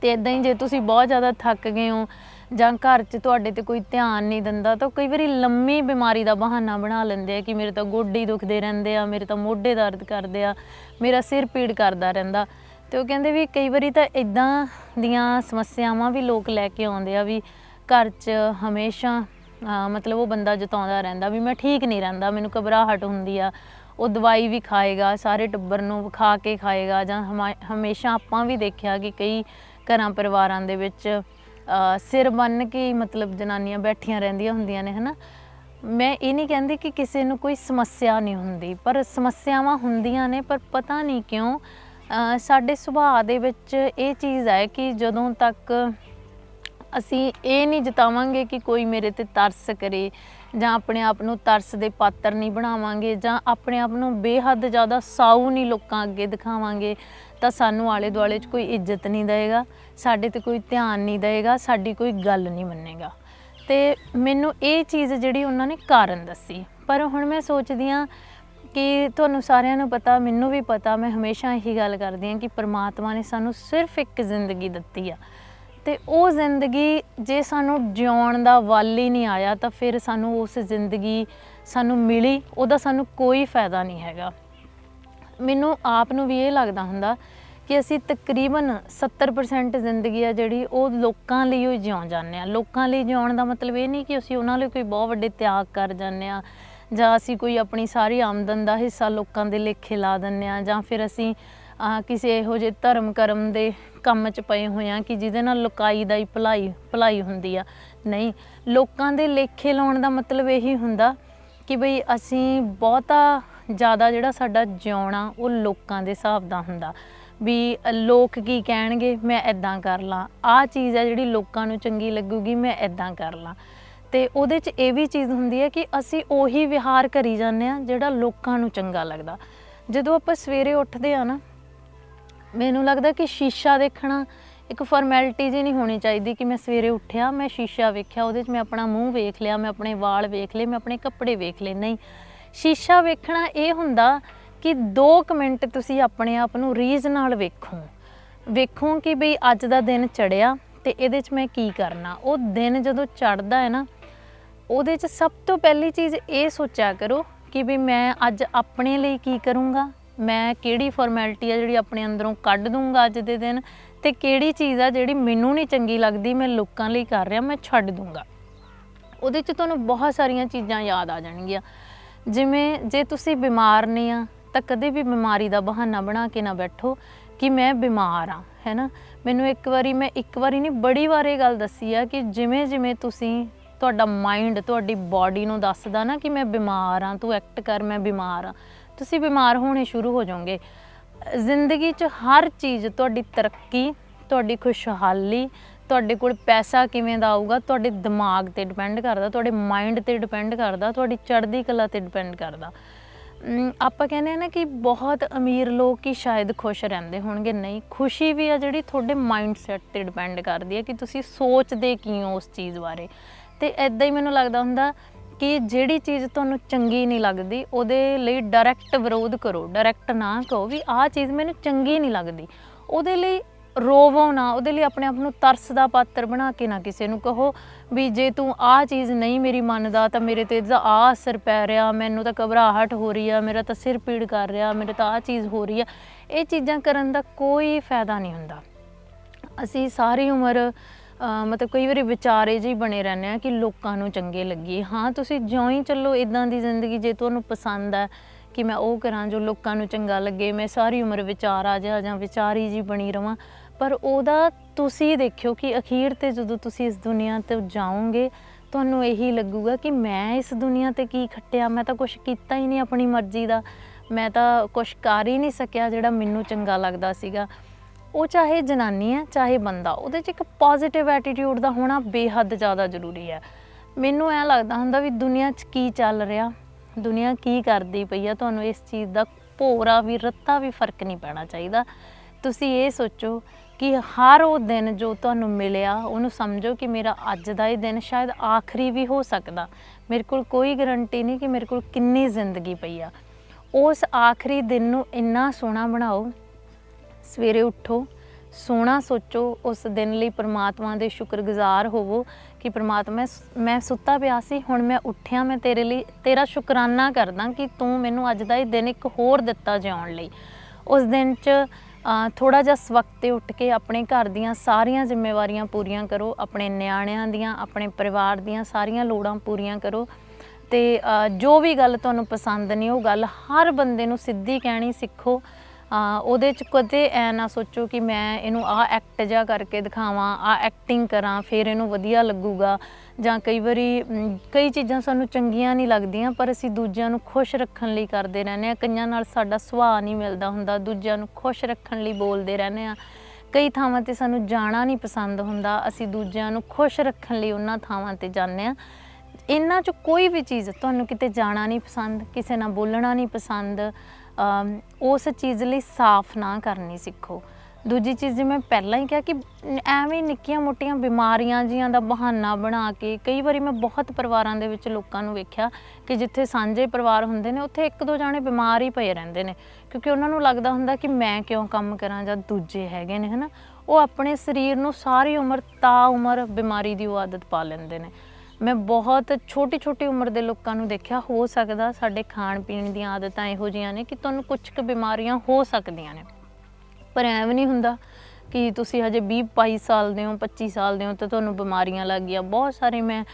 ਤੇ ਇਦਾਂ ਹੀ ਜੇ ਤੁਸੀਂ ਬਹੁਤ ਜ਼ਿਆਦਾ ਥੱਕ ਗਏ ਹੋ ਜਾਂ ਘਰ 'ਚ ਤੁਹਾਡੇ ਤੇ ਕੋਈ ਧਿਆਨ ਨਹੀਂ ਦਿੰਦਾ, ਤਾਂ ਕਈ ਵਾਰੀ ਲੰਮੀ ਬਿਮਾਰੀ ਦਾ ਬਹਾਨਾ ਬਣਾ ਲੈਂਦੇ ਆ ਕਿ ਮੇਰੇ ਤਾਂ ਗੋਡੇ ਦੁਖਦੇ ਰਹਿੰਦੇ ਆ, ਮੇਰੇ ਤਾਂ ਮੋਢੇ ਦਰਦ ਕਰਦੇ ਆ, ਮੇਰਾ ਸਿਰ ਪੀੜ ਕਰਦਾ ਰਹਿੰਦਾ। ਤੇ ਉਹ ਕਹਿੰਦੇ ਵੀ ਕਈ ਵਾਰੀ ਤਾਂ ਇਦਾਂ ਦੀਆਂ ਸਮੱਸਿਆਵਾਂ ਵੀ ਲੋਕ ਲੈ ਕੇ ਆਉਂਦੇ ਆ ਵੀ ਘਰ 'ਚ ਹਮੇਸ਼ਾ, ਅਹ ਮਤਲਬ ਉਹ ਬੰਦਾ ਜਤਾਉਂਦਾ ਰਹਿੰਦਾ ਵੀ ਮੈਂ ਠੀਕ ਨਹੀਂ ਰਹਿੰਦਾ, ਮੈਨੂੰ ਘਬਰਾਹਟ ਹੁੰਦੀ ਆ, ਉਹ ਦਵਾਈ ਵੀ ਖਾਏਗਾ, ਸਾਰੇ ਟੱਬਰ ਨੂੰ ਖਾ ਕੇ ਖਾਏਗਾ ਜਾਂ ਹਮਾ- ਹਮੇਸ਼ਾ ਆਪਾਂ ਵੀ ਦੇਖਿਆ ਕਿ ਕਈ ਘਰਾਂ ਪਰਿਵਾਰਾਂ ਦੇ ਵਿੱਚ ਸਿਰ ਬੰਨ ਕੇ ਮਤਲਬ ਜਨਾਨੀਆਂ ਬੈਠੀਆਂ ਰਹਿੰਦੀਆਂ ਹੁੰਦੀਆਂ ਨੇ, ਹਨਾ? ਮੈਂ ਇਹ ਨਹੀਂ ਕਹਿੰਦੀ ਕਿ ਕਿਸੇ ਨੂੰ ਕੋਈ ਸਮੱਸਿਆ ਨਹੀਂ ਹੁੰਦੀ, ਪਰ ਸਮੱਸਿਆਵਾਂ ਹੁੰਦੀਆਂ ਨੇ, ਪਰ ਪਤਾ ਨਹੀਂ ਕਿਉਂ ਸਾਡੇ ਸੁਭਾਅ ਦੇ ਵਿੱਚ ਇਹ ਚੀਜ਼ ਹੈ ਕਿ ਜਦੋਂ ਤੱਕ ਅਸੀਂ ਇਹ ਨਹੀਂ ਜਤਾਵਾਂਗੇ ਕਿ ਕੋਈ ਮੇਰੇ ਤੇ ਤਰਸ ਕਰੇ ਜਾਂ ਆਪਣੇ ਆਪ ਨੂੰ ਤਰਸ ਦੇ ਪਾਤਰ ਨਹੀਂ ਬਣਾਵਾਂਗੇ ਜਾਂ ਆਪਣੇ ਆਪ ਨੂੰ ਬੇਹੱਦ ਜ਼ਿਆਦਾ ਸਾਊ ਨਹੀਂ ਲੋਕਾਂ ਅੱਗੇ ਦਿਖਾਵਾਂਗੇ, ਤਾਂ ਸਾਨੂੰ ਆਲੇ ਦੁਆਲੇ 'ਚ ਕੋਈ ਇੱਜ਼ਤ ਨਹੀਂ ਦੇਗਾ ਸਾਡੇ ਤੇ ਕੋਈ ਧਿਆਨ ਨਹੀਂ ਦੇਗਾ ਸਾਡੀ ਕੋਈ ਗੱਲ ਨਹੀਂ ਮੰਨੇਗਾ। ਤੇ ਮੈਨੂੰ ਇਹ ਚੀਜ਼ ਜਿਹੜੀ ਉਹਨਾਂ ਨੇ ਕਾਰਨ ਦੱਸੀ। ਪਰ ਹੁਣ ਮੈਂ ਸੋਚਦੀ ਹਾਂ ਕਿ ਤੁਹਾਨੂੰ ਸਾਰਿਆਂ ਨੂੰ ਪਤਾ, ਮੈਨੂੰ ਵੀ ਪਤਾ, ਮੈਂ ਹਮੇਸ਼ਾ ਇਹੀ ਗੱਲ ਕਰਦੀ ਹਾਂ ਕਿ ਪ੍ਰਮਾਤਮਾ ਨੇ ਸਾਨੂੰ ਸਿਰਫ ਇੱਕ ਜ਼ਿੰਦਗੀ ਦਿੱਤੀ ਆ। ਤੇ ਉਹ ਜ਼ਿੰਦਗੀ ਜੇ ਸਾਨੂੰ ਜਿਉਣ ਦਾ ਵੱਲ ਹੀ ਨਹੀਂ ਆਇਆ ਤਾਂ ਫਿਰ ਸਾਨੂੰ ਉਸ ਜ਼ਿੰਦਗੀ ਸਾਨੂੰ ਮਿਲੀ, ਉਹਦਾ ਸਾਨੂੰ ਕੋਈ ਫਾਇਦਾ ਨਹੀਂ ਹੈਗਾ। ਮੈਨੂੰ ਆਪ ਨੂੰ ਵੀ ਇਹ ਲੱਗਦਾ ਹੁੰਦਾ ਕਿ ਅਸੀਂ ਤਕਰੀਬਨ 70% ਜ਼ਿੰਦਗੀ ਆ ਜਿਹੜੀ ਉਹ ਲੋਕਾਂ ਲਈ ਹੀ ਜਿਉਂ ਜਾਂਦੇ ਆ। ਲੋਕਾਂ ਲਈ ਜਿਉਣ ਦਾ ਮਤਲਬ ਇਹ ਨਹੀਂ ਕਿ ਅਸੀਂ ਉਹਨਾਂ ਲਈ ਕੋਈ ਬਹੁਤ ਵੱਡੇ ਤਿਆਗ ਕਰ ਜਾਂਦੇ ਆ ਜਾਂ ਅਸੀਂ ਕੋਈ ਆਪਣੀ ਸਾਰੀ ਆਮਦਨ ਦਾ ਹਿੱਸਾ ਲੋਕਾਂ ਦੇ ਲੇਖੇ ਲਾ ਦਿੰਨੇ ਆ ਜਾਂ ਫਿਰ ਅਸੀਂ ਅਹ, ਕਿਸੇ ਇਹੋ ਜਿਹੇ ਧਰਮ ਕਰਮ ਦੇ ਕੰਮ 'ਚ ਪਏ ਹੋਏ ਆ ਕਿ ਜਿਹਦੇ ਨਾਲ ਲੋਕਾਈ ਦਾ ਹੀ ਭਲਾਈ ਭਲਾਈ ਹੁੰਦੀ ਆ। ਨਹੀਂ ਲੋਕਾਂ ਦੇ ਲੇਖੇ ਲਾਉਣ ਦਾ ਮਤਲਬ ਇਹੀ ਹੁੰਦਾ ਕਿ ਬਈ ਅਸੀਂ ਬਹੁਤਾ ਜ਼ਿਆਦਾ ਜਿਹੜਾ ਸਾਡਾ ਜਿਉਣਾ ਉਹ ਲੋਕਾਂ ਦੇ ਹਿਸਾਬ ਦਾ ਹੁੰਦਾ। ਵੀ ਲੋਕ ਕੀ ਕਹਿਣਗੇ? ਮੈਂ ਇਦਾਂ ਕਰ ਲਾਂ। ਆਹ ਚੀਜ਼ ਹੈ ਜਿਹੜੀ ਲੋਕਾਂ ਨੂੰ ਚੰਗੀ ਲੱਗੂਗੀ ਮੈਂ ਇਦਾਂ ਕਰ ਲਾਂ। ਤੇ ਉਹਦੇ 'ਚ ਇਹ ਵੀ ਚੀਜ਼ ਹੁੰਦੀ ਹੈ ਕਿ ਅਸੀਂ ਉਹੀ ਵਿਹਾਰ ਕਰੀ ਜਾਂਦੇ ਆ ਜਿਹੜਾ ਲੋਕਾਂ ਨੂੰ ਚੰਗਾ ਲੱਗਦਾ। ਜਦੋਂ ਆਪਾਂ ਸਵੇਰੇ ਉੱਠਦੇ ਆ ਨਾ ਮੈਨੂੰ ਲੱਗਦਾ ਕਿ ਸ਼ੀਸ਼ਾ ਦੇਖਣਾ ਇੱਕ ਫਾਰਮੈਲਿਟੀ ਜੀ ਨਹੀਂ ਹੋਣੀ ਚਾਹੀਦੀ ਕਿ ਮੈਂ ਸਵੇਰੇ ਉੱਠਿਆ, ਮੈਂ ਸ਼ੀਸ਼ਾ ਵੇਖਿਆ, ਉਹਦੇ 'ਚ ਮੈਂ ਆਪਣਾ ਮੂੰਹ ਵੇਖ ਲਿਆ, ਮੈਂ ਆਪਣੇ ਵਾਲ ਵੇਖ ਲਏ, ਮੈਂ ਆਪਣੇ ਕੱਪੜੇ ਵੇਖ ਲਏ। ਨਹੀਂ, ਸ਼ੀਸ਼ਾ ਵੇਖਣਾ ਇਹ ਹੁੰਦਾ ਕਿ 2 ਮਿੰਟ ਤੁਸੀਂ ਆਪਣੇ ਆਪ ਨੂੰ ਰੀਝ ਨਾਲ ਵੇਖੋ। ਵੇਖੋ ਕਿ ਬਈ ਅੱਜ ਦਾ ਦਿਨ ਚੜਿਆ ਤੇ ਇਹਦੇ 'ਚ ਮੈਂ ਕੀ ਕਰਨਾ। ਉਹ ਦਿਨ ਜਦੋਂ ਚੜਦਾ ਹੈ ਨਾ, ਉਹਦੇ 'ਚ ਸਭ ਤੋਂ ਪਹਿਲੀ ਚੀਜ਼ ਇਹ ਸੋਚਿਆ ਕਰੋ ਕਿ ਵੀ ਮੈਂ ਅੱਜ ਆਪਣੇ ਲਈ ਕੀ ਕਰੂੰਗਾ ਮੈਂ ਕਿਹੜੀ ਫਾਰਮੈਲਿਟੀ ਆ ਜਿਹੜੀ ਆਪਣੇ ਅੰਦਰੋਂ ਕੱਢ ਦੂੰਗਾ ਅੱਜ ਦੇ ਦਿਨ ਤੇ ਕਿਹੜੀ ਚੀਜ਼ ਆ ਜਿਹੜੀ ਮੈਨੂੰ ਨਹੀਂ ਚੰਗੀ ਲੱਗਦੀ, ਮੈਂ ਲੋਕਾਂ ਲਈ ਕਰ ਰਿਹਾ, ਮੈਂ ਛੱਡ ਦੂੰਗਾ। ਉਹਦੇ 'ਚ ਤੁਹਾਨੂੰ ਬਹੁਤ ਸਾਰੀਆਂ ਚੀਜ਼ਾਂ ਯਾਦ ਆ ਜਾਣਗੀਆਂ। ਜਿਵੇਂ ਜੇ ਤੁਸੀਂ ਬਿਮਾਰ ਨਹੀਂ ਆ, ਤਾਂ ਕਦੇ ਵੀ ਬਿਮਾਰੀ ਦਾ ਬਹਾਨਾ ਬਣਾ ਕੇ ਨਾ ਬੈਠੋ ਕਿ ਮੈਂ ਬਿਮਾਰ ਆ, ਹੈ ਨਾ? ਮੈਨੂੰ ਇੱਕ ਵਾਰੀ, ਮੈਂ ਇੱਕ ਵਾਰੀ ਨਹੀਂ, ਬੜੀ ਵਾਰ ਇਹ ਗੱਲ ਦੱਸੀ ਆ ਕਿ ਜਿਵੇਂ ਜਿਵੇਂ ਤੁਸੀਂ ਤੁਹਾਡਾ ਮਾਈਂਡ ਤੁਹਾਡੀ ਬਾਡੀ ਨੂੰ ਦੱਸਦਾ ਨਾ ਕਿ ਮੈਂ ਬਿਮਾਰ ਆ, ਤੂੰ ਐਕਟ ਕਰ, ਮੈਂ ਬਿਮਾਰ ਆ ਤੁਸੀਂ ਬਿਮਾਰ ਹੋਣੇ ਸ਼ੁਰੂ ਹੋ ਜਾਓਗੇ। ਜ਼ਿੰਦਗੀ 'ਚ ਹਰ ਚੀਜ਼ ਤੁਹਾਡੀ ਤਰੱਕੀ, ਤੁਹਾਡੀ ਖੁਸ਼ਹਾਲੀ, ਤੁਹਾਡੇ ਕੋਲ ਪੈਸਾ ਕਿਵੇਂ ਦਾ ਆਊਗਾ, ਤੁਹਾਡੇ ਦਿਮਾਗ ਤੇ ਡਿਪੈਂਡ ਕਰਦਾ, ਤੁਹਾਡੇ ਮਾਈਂਡ ਤੇ ਡਿਪੈਂਡ ਕਰਦਾ, ਤੁਹਾਡੀ ਚੜ੍ਹਦੀ ਕਲਾ ਤੇ ਡਿਪੈਂਡ ਕਰਦਾ। ਆਪਾਂ ਕਹਿੰਦੇ ਆ ਨਾ ਕਿ ਬਹੁਤ ਅਮੀਰ ਲੋਕ ਹੀ ਸ਼ਾਇਦ ਖੁਸ਼ ਰਹਿੰਦੇ ਹੋਣਗੇ, ਨਹੀਂ, ਖੁਸ਼ੀ ਵੀ ਆ ਜਿਹੜੀ ਤੁਹਾਡੇ ਮਾਈਂਡ ਸੈਟ ਤੇ ਡਿਪੈਂਡ ਕਰਦੀ ਹੈ ਕਿ ਤੁਸੀਂ ਸੋਚਦੇ ਕੀ ਹੋ ਉਸ ਚੀਜ਼ ਬਾਰੇ। ਤੇ ਐਦਾਂ ਹੀ ਮੈਨੂੰ ਲੱਗਦਾ ਹੁੰਦਾ ਕਿ ਜਿਹੜੀ ਚੀਜ਼ ਤੁਹਾਨੂੰ ਚੰਗੀ ਨਹੀਂ ਲੱਗਦੀ, ਉਹਦੇ ਲਈ ਡਾਇਰੈਕਟ ਵਿਰੋਧ ਕਰੋ ਡਾਇਰੈਕਟ ਨਾ ਕਹੋ ਵੀ ਆਹ ਚੀਜ਼ ਮੈਨੂੰ ਚੰਗੀ ਨਹੀਂ ਲੱਗਦੀ। ਉਹਦੇ ਲਈ ਰੋਵੋ ਨਾ, ਉਹਦੇ ਲਈ ਆਪਣੇ ਆਪ ਨੂੰ ਤਰਸ ਦਾ ਪਾਤਰ ਬਣਾ ਕੇ ਨਾ ਕਿਸੇ ਨੂੰ ਕਹੋ ਵੀ ਜੇ ਤੂੰ ਆਹ ਚੀਜ਼ ਨਹੀਂ ਮੇਰੀ ਮੰਨਦਾ ਤਾਂ ਮੇਰੇ ਤੇ ਇਹਦਾ ਆ ਅਸਰ ਪੈ ਰਿਹਾ, ਮੈਨੂੰ ਤਾਂ ਘਬਰਾਹਟ ਹੋ ਰਹੀ ਆ, ਮੇਰਾ ਤਾਂ ਸਿਰ ਪੀੜ ਕਰ ਰਿਹਾ, ਮੇਰੇ ਤਾਂ ਆਹ ਚੀਜ਼ ਹੋ ਰਹੀ ਆ। ਇਹ ਚੀਜ਼ਾਂ ਕਰਨ ਦਾ ਕੋਈ ਫਾਇਦਾ ਨਹੀਂ ਹੁੰਦਾ। ਅਸੀਂ ਸਾਰੀ ਉਮਰ ਮਤਲਬ ਕਈ ਵਾਰੀ ਵਿਚਾਰੇ ਜਿਹੀ ਬਣੇ ਰਹਿੰਦੇ ਆ ਕਿ ਲੋਕਾਂ ਨੂੰ ਚੰਗੇ ਲੱਗੀਏ ਹਾਂ, ਤੁਸੀਂ ਜਿਉਂ ਹੀ ਚੱਲੋ ਇਦਾਂ ਦੀ ਜ਼ਿੰਦਗੀ ਜੇ ਤੁਹਾਨੂੰ ਪਸੰਦ ਹੈ ਕਿ ਮੈਂ ਉਹ ਕਰਾਂ ਜੋ ਲੋਕਾਂ ਨੂੰ ਚੰਗਾ ਲੱਗੇ, ਮੈਂ ਸਾਰੀ ਉਮਰ ਵਿਚਾਰ ਆ ਜਾ ਜਾਂ ਵਿਚਾਰੀ ਜੀ ਬਣੀ ਰਵਾਂ। ਪਰ ਉਹਦਾ ਤੁਸੀਂ ਦੇਖਿਓ ਕਿ ਅਖੀਰ ਤੇ ਜਦੋਂ ਤੁਸੀਂ ਇਸ ਦੁਨੀਆ ਤੋਂ ਜਾਓਗੇ, ਤੁਹਾਨੂੰ ਇਹੀ ਲੱਗੂਗਾ ਕਿ ਮੈਂ ਇਸ ਦੁਨੀਆ ਤੇ ਕੀ ਖੱਟਿਆ, ਮੈਂ ਤਾਂ ਕੁਝ ਕੀਤਾ ਹੀ ਨਹੀਂ ਆਪਣੀ ਮਰਜ਼ੀ ਦਾ। ਮੈਂ ਤਾਂ ਕੁਝ ਕਰ ਹੀ ਨਹੀਂ ਸਕਿਆ ਜਿਹੜਾ ਮੈਨੂੰ ਚੰਗਾ ਲੱਗਦਾ ਸੀਗਾ। ਉਹ ਚਾਹੇ ਜਨਾਨੀ ਹੈ, ਚਾਹੇ ਬੰਦਾ, ਉਹਦੇ 'ਚ ਇੱਕ ਪੋਜ਼ਿਟਿਵ ਐਟੀਟਿਊਡ ਦਾ ਹੋਣਾ ਬੇਹੱਦ ਜ਼ਿਆਦਾ ਜ਼ਰੂਰੀ ਹੈ। ਮੈਨੂੰ ਐ ਲੱਗਦਾ ਹੁੰਦਾ ਵੀ ਦੁਨੀਆ 'ਚ ਕੀ ਚੱਲ ਰਿਹਾ, ਦੁਨੀਆ ਕੀ ਕਰਦੀ ਪਈ ਆ ਤੁਹਾਨੂੰ ਇਸ ਚੀਜ਼ ਦਾ ਭੋਰਾ ਵੀ, ਰੱਤਾ ਵੀ ਫ਼ਰਕ ਨਹੀਂ ਪੈਣਾ ਚਾਹੀਦਾ। ਤੁਸੀਂ ਇਹ ਸੋਚੋ ਕਿ ਹਰ ਉਹ ਦਿਨ ਜੋ ਤੁਹਾਨੂੰ ਮਿਲਿਆ, ਉਹਨੂੰ ਸਮਝੋ ਕਿ ਮੇਰਾ ਅੱਜ ਦਾ ਇਹ ਦਿਨ ਸ਼ਾਇਦ ਆਖਰੀ ਵੀ ਹੋ ਸਕਦਾ। ਮੇਰੇ ਕੋਲ ਕੋਈ ਗਾਰੰਟੀ ਨਹੀਂ ਕਿ ਮੇਰੇ ਕੋਲ ਕਿੰਨੀ ਜ਼ਿੰਦਗੀ ਪਈ ਆ। ਉਸ ਆਖਰੀ ਦਿਨ ਨੂੰ ਇੰਨਾ ਸੋਹਣਾ ਬਣਾਓ ਸਵੇਰੇ ਉੱਠੋ, ਸੋਹਣਾ ਸੋਚੋ, ਉਸ ਦਿਨ ਲਈ ਪ੍ਰਮਾਤਮਾ ਦੇ ਸ਼ੁਕਰਗੁਜ਼ਾਰ ਹੋਵੋ ਕਿ ਪ੍ਰਮਾਤਮਾ ਮੈਂ ਸੁੱਤਾ ਪਿਆ ਸੀ, ਹੁਣ ਮੈਂ ਉੱਠਿਆ, ਮੈਂ ਤੇਰੇ ਲਈ, ਤੇਰਾ ਸ਼ੁਕਰਾਨਾ ਕਰਦਾ ਕਿ ਤੂੰ ਮੈਨੂੰ ਅੱਜ ਦਾ ਇਹ ਦਿਨ ਇੱਕ ਹੋਰ ਦਿੱਤਾ ਜਿਉਣ ਲਈ। ਉਸ ਦਿਨ 'ਚ ਥੋੜਾ ਜਿਹਾ ਸਵਕਤ ਤੇ ਉੱਠ ਕੇ ਆਪਣੇ ਘਰ ਦੀਆਂ ਸਾਰੀਆਂ ਜ਼ਿੰਮੇਵਾਰੀਆਂ ਪੂਰੀਆਂ ਕਰੋ, ਆਪਣੇ ਨਿਆਣਿਆਂ ਦੀਆਂ, ਆਪਣੇ ਪਰਿਵਾਰ ਦੀਆਂ ਸਾਰੀਆਂ ਲੋੜਾਂ ਪੂਰੀਆਂ ਕਰੋ ਤੇ ਜੋ ਵੀ ਗੱਲ ਤੁਹਾਨੂੰ ਪਸੰਦ ਨਹੀਂ, ਉਹ ਗੱਲ ਹਰ ਬੰਦੇ ਨੂੰ ਸਿੱਧੀ ਕਹਿਣੀ ਸਿੱਖੋ। ਉਹਦੇ ਚ ਕਦੇ ਐ ਨਾ ਸੋਚੋ ਕਿ ਮੈਂ ਇਹਨੂੰ ਆਹ ਐਕਟ ਜਿਹਾ ਕਰਕੇ ਦਿਖਾਵਾਂ ਆ ਐਕਟਿੰਗ ਕਰਾਂ, ਫਿਰ ਇਹਨੂੰ ਵਧੀਆ ਲੱਗੂਗਾ। ਜਾਂ ਕਈ ਵਾਰੀ ਕਈ ਚੀਜ਼ਾਂ ਸਾਨੂੰ ਚੰਗੀਆਂ ਨਹੀਂ ਲੱਗਦੀਆਂ, ਪਰ ਅਸੀਂ ਦੂਜਿਆਂ ਨੂੰ ਖੁਸ਼ ਰੱਖਣ ਲਈ ਕਰਦੇ ਰਹਿੰਦੇ ਆ ਕਈਆਂ ਨਾਲ ਸਾਡਾ ਸੁਭਾਅ ਨਹੀਂ ਮਿਲਦਾ ਹੁੰਦਾ, ਦੂਜਿਆਂ ਨੂੰ ਖੁਸ਼ ਰੱਖਣ ਲਈ ਬੋਲਦੇ ਰਹਿੰਦੇ ਆ ਕਈ ਥਾਵਾਂ ਤੇ ਸਾਨੂੰ ਜਾਣਾ ਨਹੀਂ ਪਸੰਦ ਹੁੰਦਾ, ਅਸੀਂ ਦੂਜਿਆਂ ਨੂੰ ਖੁਸ਼ ਰੱਖਣ ਲਈ ਉਹਨਾਂ ਥਾਵਾਂ ਤੇ ਜਾਂਦੇ ਆ ਇਹਨਾਂ 'ਚ ਕੋਈ ਵੀ ਚੀਜ਼, ਤੁਹਾਨੂੰ ਕਿਤੇ ਜਾਣਾ ਨਹੀਂ ਪਸੰਦ, ਕਿਸੇ ਨਾਲ ਬੋਲਣਾ ਨਹੀਂ ਪਸੰਦ ਉਸ ਚੀਜ਼ ਲਈ ਸਾਫ਼ ਨਾ ਕਰਨੀ ਸਿੱਖੋ। ਦੂਜੀ ਚੀਜ਼ ਜਿਵੇਂ ਪਹਿਲਾਂ ਹੀ ਕਿਹਾ ਕਿ ਐਵੇਂ ਨਿੱਕੀਆਂ ਮੋਟੀਆਂ ਬਿਮਾਰੀਆਂ ਜੀਆਂ ਦਾ ਬਹਾਨਾ ਬਣਾ ਕੇ ਕਈ ਵਾਰੀ ਮੈਂ ਬਹੁਤ ਪਰਿਵਾਰਾਂ ਦੇ ਵਿੱਚ ਲੋਕਾਂ ਨੂੰ ਵੇਖਿਆ ਕਿ ਜਿੱਥੇ ਸਾਂਝੇ ਪਰਿਵਾਰ ਹੁੰਦੇ ਨੇ, ਉੱਥੇ ਇੱਕ ਦੋ ਜਾਣੇ ਬਿਮਾਰ ਹੀ ਪਏ ਰਹਿੰਦੇ ਨੇ। ਕਿਉਂਕਿ ਉਹਨਾਂ ਨੂੰ ਲੱਗਦਾ ਹੁੰਦਾ ਕਿ ਮੈਂ ਕਿਉਂ ਕੰਮ ਕਰਾਂ ਜਾਂ ਦੂਜੇ ਹੈਗੇ ਨੇ, ਹਨਾ? ਉਹ ਆਪਣੇ ਸਰੀਰ ਨੂੰ ਸਾਰੀ ਉਮਰ ਤਾ ਉਮਰ ਬਿਮਾਰੀ ਦੀ ਉਹ ਆਦਤ ਪਾ ਲੈਂਦੇ ਨੇ। ਮੈਂ ਬਹੁਤ ਛੋਟੀ ਛੋਟੀ ਉਮਰ ਦੇ ਲੋਕਾਂ ਨੂੰ ਦੇਖਿਆ, ਹੋ ਸਕਦਾ ਸਾਡੇ ਖਾਣ ਪੀਣ ਦੀਆਂ ਆਦਤਾਂ ਇਹੋ ਜਿਹੀਆਂ ਨੇ ਕਿ ਤੁਹਾਨੂੰ ਕੁਝ ਕੁ ਬਿਮਾਰੀਆਂ ਹੋ ਸਕਦੀਆਂ ਨੇ। ਪਰ ਐਵੇਂ ਨਹੀਂ ਹੁੰਦਾ ਕਿ ਤੁਸੀਂ ਹਜੇ 20 22 ਸਾਲ ਦੇ ਹੋ 25 ਸਾਲ ਦੇ ਹੋ ਤੇ ਤੁਹਾਨੂੰ ਬਿਮਾਰੀਆਂ ਲੱਗ ਗਈਆਂ। ਬਹੁਤ ਸਾਰੇ ਮੈਂ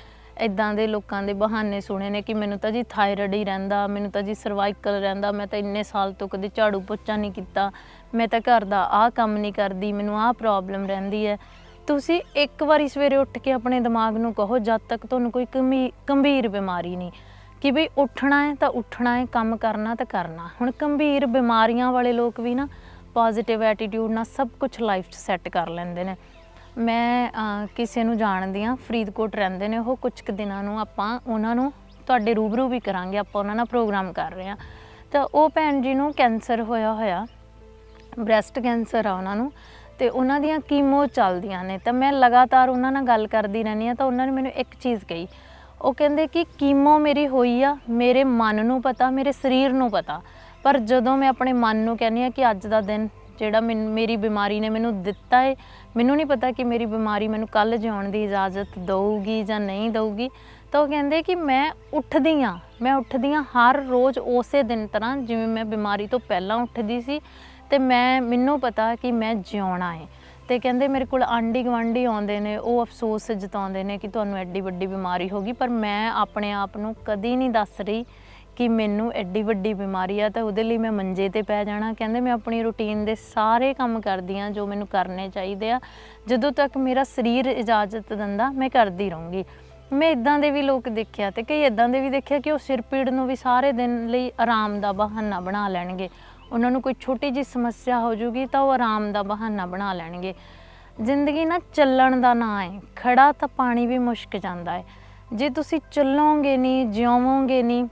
ਇਦਾਂ ਦੇ ਲੋਕਾਂ ਦੇ ਬਹਾਨੇ ਸੁਣੇ ਨੇ ਕਿ ਮੈਨੂੰ ਤਾਂ ਜੀ ਥਾਇਰਾਇਡ ਹੀ ਰਹਿੰਦਾ, ਮੈਨੂੰ ਤਾਂ ਜੀ ਸਰਵਾਈਕਲ ਰਹਿੰਦਾ, ਮੈਂ ਤਾਂ ਇੰਨੇ ਸਾਲ ਤੋਂ ਕਦੇ ਝਾੜੂ ਪੋਚਾ ਨਹੀਂ ਕੀਤਾ, ਮੈਂ ਤਾਂ ਘਰ ਦਾ ਆਹ ਕੰਮ ਨਹੀਂ ਕਰਦੀ, ਮੈਨੂੰ ਆਹ ਪ੍ਰੋਬਲਮ ਰਹਿੰਦੀ ਹੈ। ਤੁਸੀਂ ਇੱਕ ਵਾਰੀ ਸਵੇਰੇ ਉੱਠ ਕੇ ਆਪਣੇ ਦਿਮਾਗ ਨੂੰ ਕਹੋ ਜਦ ਤੱਕ ਤੁਹਾਨੂੰ ਕੋਈ ਗੰਭੀ- ਗੰਭੀਰ ਬਿਮਾਰੀ ਨਹੀਂ। ਕਿ ਬਈ ਉੱਠਣਾ ਹੈ ਤਾਂ ਉੱਠਣਾ ਹੈ ਕੰਮ ਕਰਨਾ ਤਾਂ ਕਰਨਾ। ਹੁਣ ਗੰਭੀਰ ਬਿਮਾਰੀਆਂ ਵਾਲੇ ਲੋਕ ਵੀ ਨਾ ਪੋਜ਼ਿਟਿਵ ਐਟੀਟਿਊਡ ਨਾਲ ਸਭ ਕੁਝ ਲਾਈਫ 'ਚ ਸੈੱਟ ਕਰ ਲੈਂਦੇ ਨੇ। ਮੈਂ ਅਹ, ਕਿਸੇ ਨੂੰ ਜਾਣਦੀ ਆ ਫਰੀਦਕੋਟ ਰਹਿੰਦੇ ਨੇ ਉਹ ਕੁਝ ਕੁ ਦਿਨਾਂ ਨੂੰ ਆਪਾਂ ਉਹਨਾਂ ਨੂੰ ਤੁਹਾਡੇ ਰੂਬਰੂ ਵੀ ਕਰਾਂਗੇ ਆਪਾਂ ਉਹਨਾਂ ਨਾਲ ਪ੍ਰੋਗਰਾਮ ਕਰ ਰਹੇ ਆ ਤਾਂ ਉਹ ਭੈਣ ਜੀ ਨੂੰ ਕੈਂਸਰ ਹੋਇਆ ਹੋਇਆ ਬ੍ਰੈਸਟ ਕੈਂਸਰ ਆ ਉਹਨਾਂ ਨੂੰ। ਤੇ ਉਹਨਾਂ ਦੀਆਂ ਕੀਮੋ ਚੱਲਦੀਆਂ ਨੇ। ਤਾਂ ਮੈਂ ਲਗਾਤਾਰ ਉਹਨਾਂ ਨਾਲ ਗੱਲ ਕਰਦੀ ਰਹਿੰਦੀ ਆ ਤਾਂ ਉਹਨਾਂ ਨੇ ਮੈਨੂੰ ਇੱਕ ਚੀਜ਼ ਕਹੀ। ਉਹ ਕਹਿੰਦੇ ਕਿ ਕੀਮੋ ਮੇਰੀ ਹੋਈ ਆ, ਮੇਰੇ ਮਨ ਨੂੰ ਪਤਾ, ਮੇਰੇ ਸਰੀਰ ਨੂੰ ਪਤਾ। ਪਰ ਜਦੋਂ ਮੈਂ ਆਪਣੇ ਮਨ ਨੂੰ ਕਹਿੰਦੀ ਆ ਕਿ ਅੱਜ ਦਾ ਦਿਨ ਜਿਹੜਾ ਮੈਨ- ਮੇਰੀ ਬਿਮਾਰੀ ਨੇ ਮੈਨੂੰ ਦਿੱਤਾ ਹੈ ਮੈਨੂੰ ਨਹੀਂ ਪਤਾ ਕਿ ਮੇਰੀ ਬਿਮਾਰੀ ਮੈਨੂੰ ਕੱਲ ਜਿਉਣ ਦੀ ਇਜਾਜ਼ਤ ਦਊਗੀ ਜਾਂ ਨਹੀਂ ਦਊਗੀ। ਤਾਂ ਉਹ ਕਹਿੰਦੇ ਕਿ ਮੈਂ ਉੱਠਦੀ ਆ ਮੈਂ ਉੱਠਦੀ ਆ ਹਰ ਰੋਜ਼ ਉਸੇ ਦਿਨ ਤਰ੍ਹਾਂ ਜਿਵੇਂ ਮੈਂ ਬਿਮਾਰੀ ਤੋਂ ਪਹਿਲਾਂ ਉੱਠਦੀ ਸੀ। ਤੇ ਮੈਂ, ਮੈਨੂੰ ਪਤਾ ਕਿ ਮੈਂ ਜਿਉਣਾ ਹੈ ਤੇ ਕਹਿੰਦੇ ਮੇਰੇ ਕੋਲ ਆਂਢੀ ਗੁਆਂਢੀ ਆਉਂਦੇ ਨੇ, ਉਹ ਅਫਸੋਸ ਜਤਾਉਂਦੇ ਨੇ ਕਿ ਤੁਹਾਨੂੰ ਐਡੀ ਵੱਡੀ ਬਿਮਾਰੀ ਹੋ ਗਈ, ਪਰ ਮੈਂ ਆਪਣੇ ਆਪ ਨੂੰ ਕਦੀ ਨਹੀਂ ਦੱਸ ਰਹੀ ਕਿ ਮੈਨੂੰ ਐਡੀ ਵੱਡੀ ਬਿਮਾਰੀ ਆ, ਤਾਂ ਉਹਦੇ ਲਈ ਮੈਂ ਮੰਜੇ ਤੇ ਪੈ ਜਾਣਾ। ਕਹਿੰਦੇ ਮੈਂ ਆਪਣੀ ਰੁਟੀਨ ਦੇ ਸਾਰੇ ਕੰਮ ਕਰਦੀ ਆ, ਜੋ ਮੈਨੂੰ ਕਰਨੇ ਚਾਹੀਦੇ ਆ। ਜਦੋਂ ਤੱਕ ਮੇਰਾ ਸਰੀਰ ਇਜਾਜ਼ਤ ਦਿੰਦਾ, ਮੈਂ ਕਰਦੀ ਰਹੂੰਗੀ। ਮੈਂ ਇਦਾਂ ਦੇ ਵੀ ਲੋਕ ਦੇਖਿਆ ਤੇ ਕਈ ਇਦਾਂ ਦੇ ਵੀ ਦੇਖਿਆ ਕਿ ਉਹ ਸਿਰ ਪੀੜ ਨੂੰ ਵੀ ਸਾਰੇ ਦਿਨ ਲਈ ਆਰਾਮ ਦਾ ਬਹਾਨਾ ਬਣਾ ਲੈਣਗੇ। ਉਹਨਾਂ ਨੂੰ ਕੋਈ ਛੋਟੀ ਜੀ ਸਮੱਸਿਆ ਹੋ ਜੂਗੀ ਤਾਂ ਉਹ ਆਰਾਮ ਦਾ ਬਹਾਨਾ ਬਣਾ ਲੈਣਗੇ। ਜ਼ਿੰਦਗੀ ਨਾ ਚੱਲਣ ਦਾ ਨਾਂ ਹੈ ਖੜਾ ਤਾਂ ਪਾਣੀ ਵੀ ਮੁਸ਼ਕ ਜਾਂਦਾ ਹੈ ਜੇ ਤੁਸੀਂ ਚੱਲੋਗੇ ਨਹੀਂ, ਜਿਉਵੋਗੇ ਨਹੀਂ,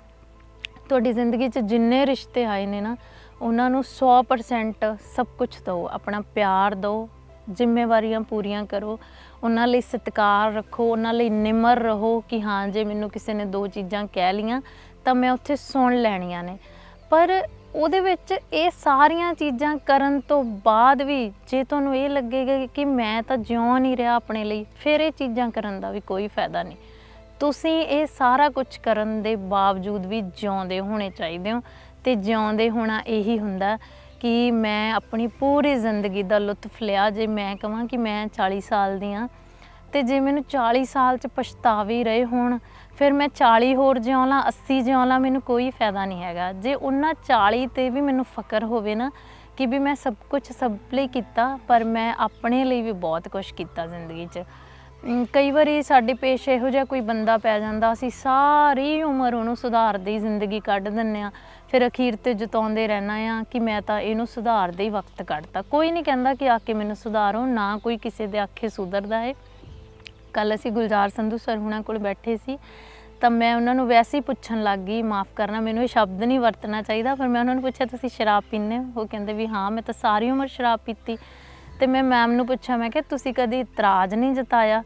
ਤੁਹਾਡੀ ਜ਼ਿੰਦਗੀ 'ਚ ਜਿੰਨੇ ਰਿਸ਼ਤੇ ਆਏ ਨੇ ਨਾ, ਉਹਨਾਂ ਨੂੰ 100% ਸਭ ਕੁਝ ਦਿਓ। ਆਪਣਾ ਪਿਆਰ ਦਿਓ, ਜ਼ਿੰਮੇਵਾਰੀਆਂ ਪੂਰੀਆਂ ਕਰੋ, ਉਹਨਾਂ ਲਈ ਸਤਿਕਾਰ ਰੱਖੋ, ਉਹਨਾਂ ਲਈ ਨਿਮਰ ਰਹੋ ਕਿ ਹਾਂ, ਜੇ ਮੈਨੂੰ ਕਿਸੇ ਨੇ ਦੋ ਚੀਜ਼ਾਂ ਕਹਿ ਲੀਆਂ, ਤਾਂ ਮੈਂ ਉੱਥੇ ਸੁਣ ਲੈਣੀਆਂ ਨੇ। ਪਰ ਉਹਦੇ ਵਿੱਚ ਇਹ ਸਾਰੀਆਂ ਚੀਜ਼ਾਂ ਕਰਨ ਤੋਂ ਬਾਅਦ ਵੀ ਜੇ ਤੁਹਾਨੂੰ ਇਹ ਲੱਗੇਗਾ ਕਿ ਮੈਂ ਤਾਂ ਜਿਉਂ ਨਹੀਂ ਰਿਹਾ ਆਪਣੇ ਲਈ, ਫਿਰ ਇਹ ਚੀਜ਼ਾਂ ਕਰਨ ਦਾ ਵੀ ਕੋਈ ਫਾਇਦਾ ਨਹੀਂ। ਤੁਸੀਂ ਇਹ ਸਾਰਾ ਕੁਝ ਕਰਨ ਦੇ ਬਾਵਜੂਦ ਵੀ ਜਿਉਂਦੇ ਹੋਣੇ ਚਾਹੀਦੇ ਹੋ ਤੇ ਜਿਉਂਦੇ ਹੋਣਾ ਇਹੀ ਹੁੰਦਾ ਕਿ ਮੈਂ ਆਪਣੀ ਪੂਰੀ ਜ਼ਿੰਦਗੀ ਦਾ ਲੁਤਫ ਲਿਆ, ਜੇ ਮੈਂ ਕਹਾਂ ਕਿ ਮੈਂ 40 ਸਾਲ ਦੀ ਹਾਂ ਤੇ ਜੇ ਮੈਨੂੰ 40 ਸਾਲ ਚ ਪਛਤਾਵੇ ਰਹੇ ਹੋਣ ਫਿਰ ਮੈਂ 40 ਹੋਰ ਜਿਉਂ ਲਾਂ 80 ਜਿਉਂ ਲਾਂ ਮੈਨੂੰ ਕੋਈ ਫਾਇਦਾ ਨਹੀਂ ਹੈਗਾ। ਜੇ ਉਹਨਾਂ 40 ਤੇ ਵੀ ਮੈਨੂੰ ਫਕਰ ਹੋਵੇ ਨਾ ਕਿ ਵੀ ਮੈਂ ਸਭ ਕੁਝ ਸਭ ਲਈ ਕੀਤਾ, ਪਰ ਮੈਂ ਆਪਣੇ ਲਈ ਵੀ ਬਹੁਤ ਕੁਝ ਕੀਤਾ ਜ਼ਿੰਦਗੀ 'ਚ। ਕਈ ਵਾਰੀ ਸਾਡੇ ਪੇਸ਼ ਇਹੋ ਜਿਹਾ ਕੋਈ ਬੰਦਾ ਪੈ ਜਾਂਦਾ, ਅਸੀਂ ਸਾਰੀ ਉਮਰ ਉਹਨੂੰ ਸੁਧਾਰਦੇ ਹੀ ਜ਼ਿੰਦਗੀ ਕੱਢ ਦਿੰਨੇ ਆ ਫਿਰ ਅਖੀਰ ਤੇ ਜਤਾਉਂਦੇ ਰਹਿਣਾ ਆ ਕਿ ਮੈਂ ਤਾਂ ਇਹਨੂੰ ਸੁਧਾਰਦੇ ਹੀ ਵਕਤ ਕੱਢਤਾ। ਕੋਈ ਨਹੀਂ ਕਹਿੰਦਾ ਕਿ ਆ ਕੇ ਮੈਨੂੰ ਸੁਧਾਰੋ, ਨਾ ਕੋਈ ਕਿਸੇ ਦੇ ਆਖੇ ਸੁਧਰਦਾ ਹੈ ਕੱਲ ਅਸੀਂ ਗੁਲਜ਼ਾਰ ਸੰਧੂ ਸਰ ਹੁਣਾਂ ਕੋਲ ਬੈਠੇ ਸੀ, ਤਾਂ ਮੈਂ ਉਹਨਾਂ ਨੂੰ ਵੈਸੇ ਹੀ ਪੁੱਛਣ ਲੱਗ ਗਈ, ਮਾਫ ਕਰਨਾ, ਮੈਨੂੰ ਇਹ ਸ਼ਬਦ ਨਹੀਂ ਵਰਤਣਾ ਚਾਹੀਦਾ, ਪਰ ਮੈਂ ਉਹਨਾਂ ਨੂੰ ਪੁੱਛਿਆ, ਤੁਸੀਂ ਸ਼ਰਾਬ ਪੀਂਦੇ ਹੋ? ਉਹ ਕਹਿੰਦੇ ਵੀ ਹਾਂ, ਮੈਂ ਤਾਂ ਸਾਰੀ ਉਮਰ ਸ਼ਰਾਬ ਪੀਤੀ। ਤੇ ਮੈਂ ਮੈਮ ਨੂੰ ਪੁੱਛਿਆ, ਮੈਂ ਕਿ ਤੁਸੀਂ ਕਦੀ ਇਤਰਾਜ਼ ਨਹੀਂ ਜਤਾਇਆ?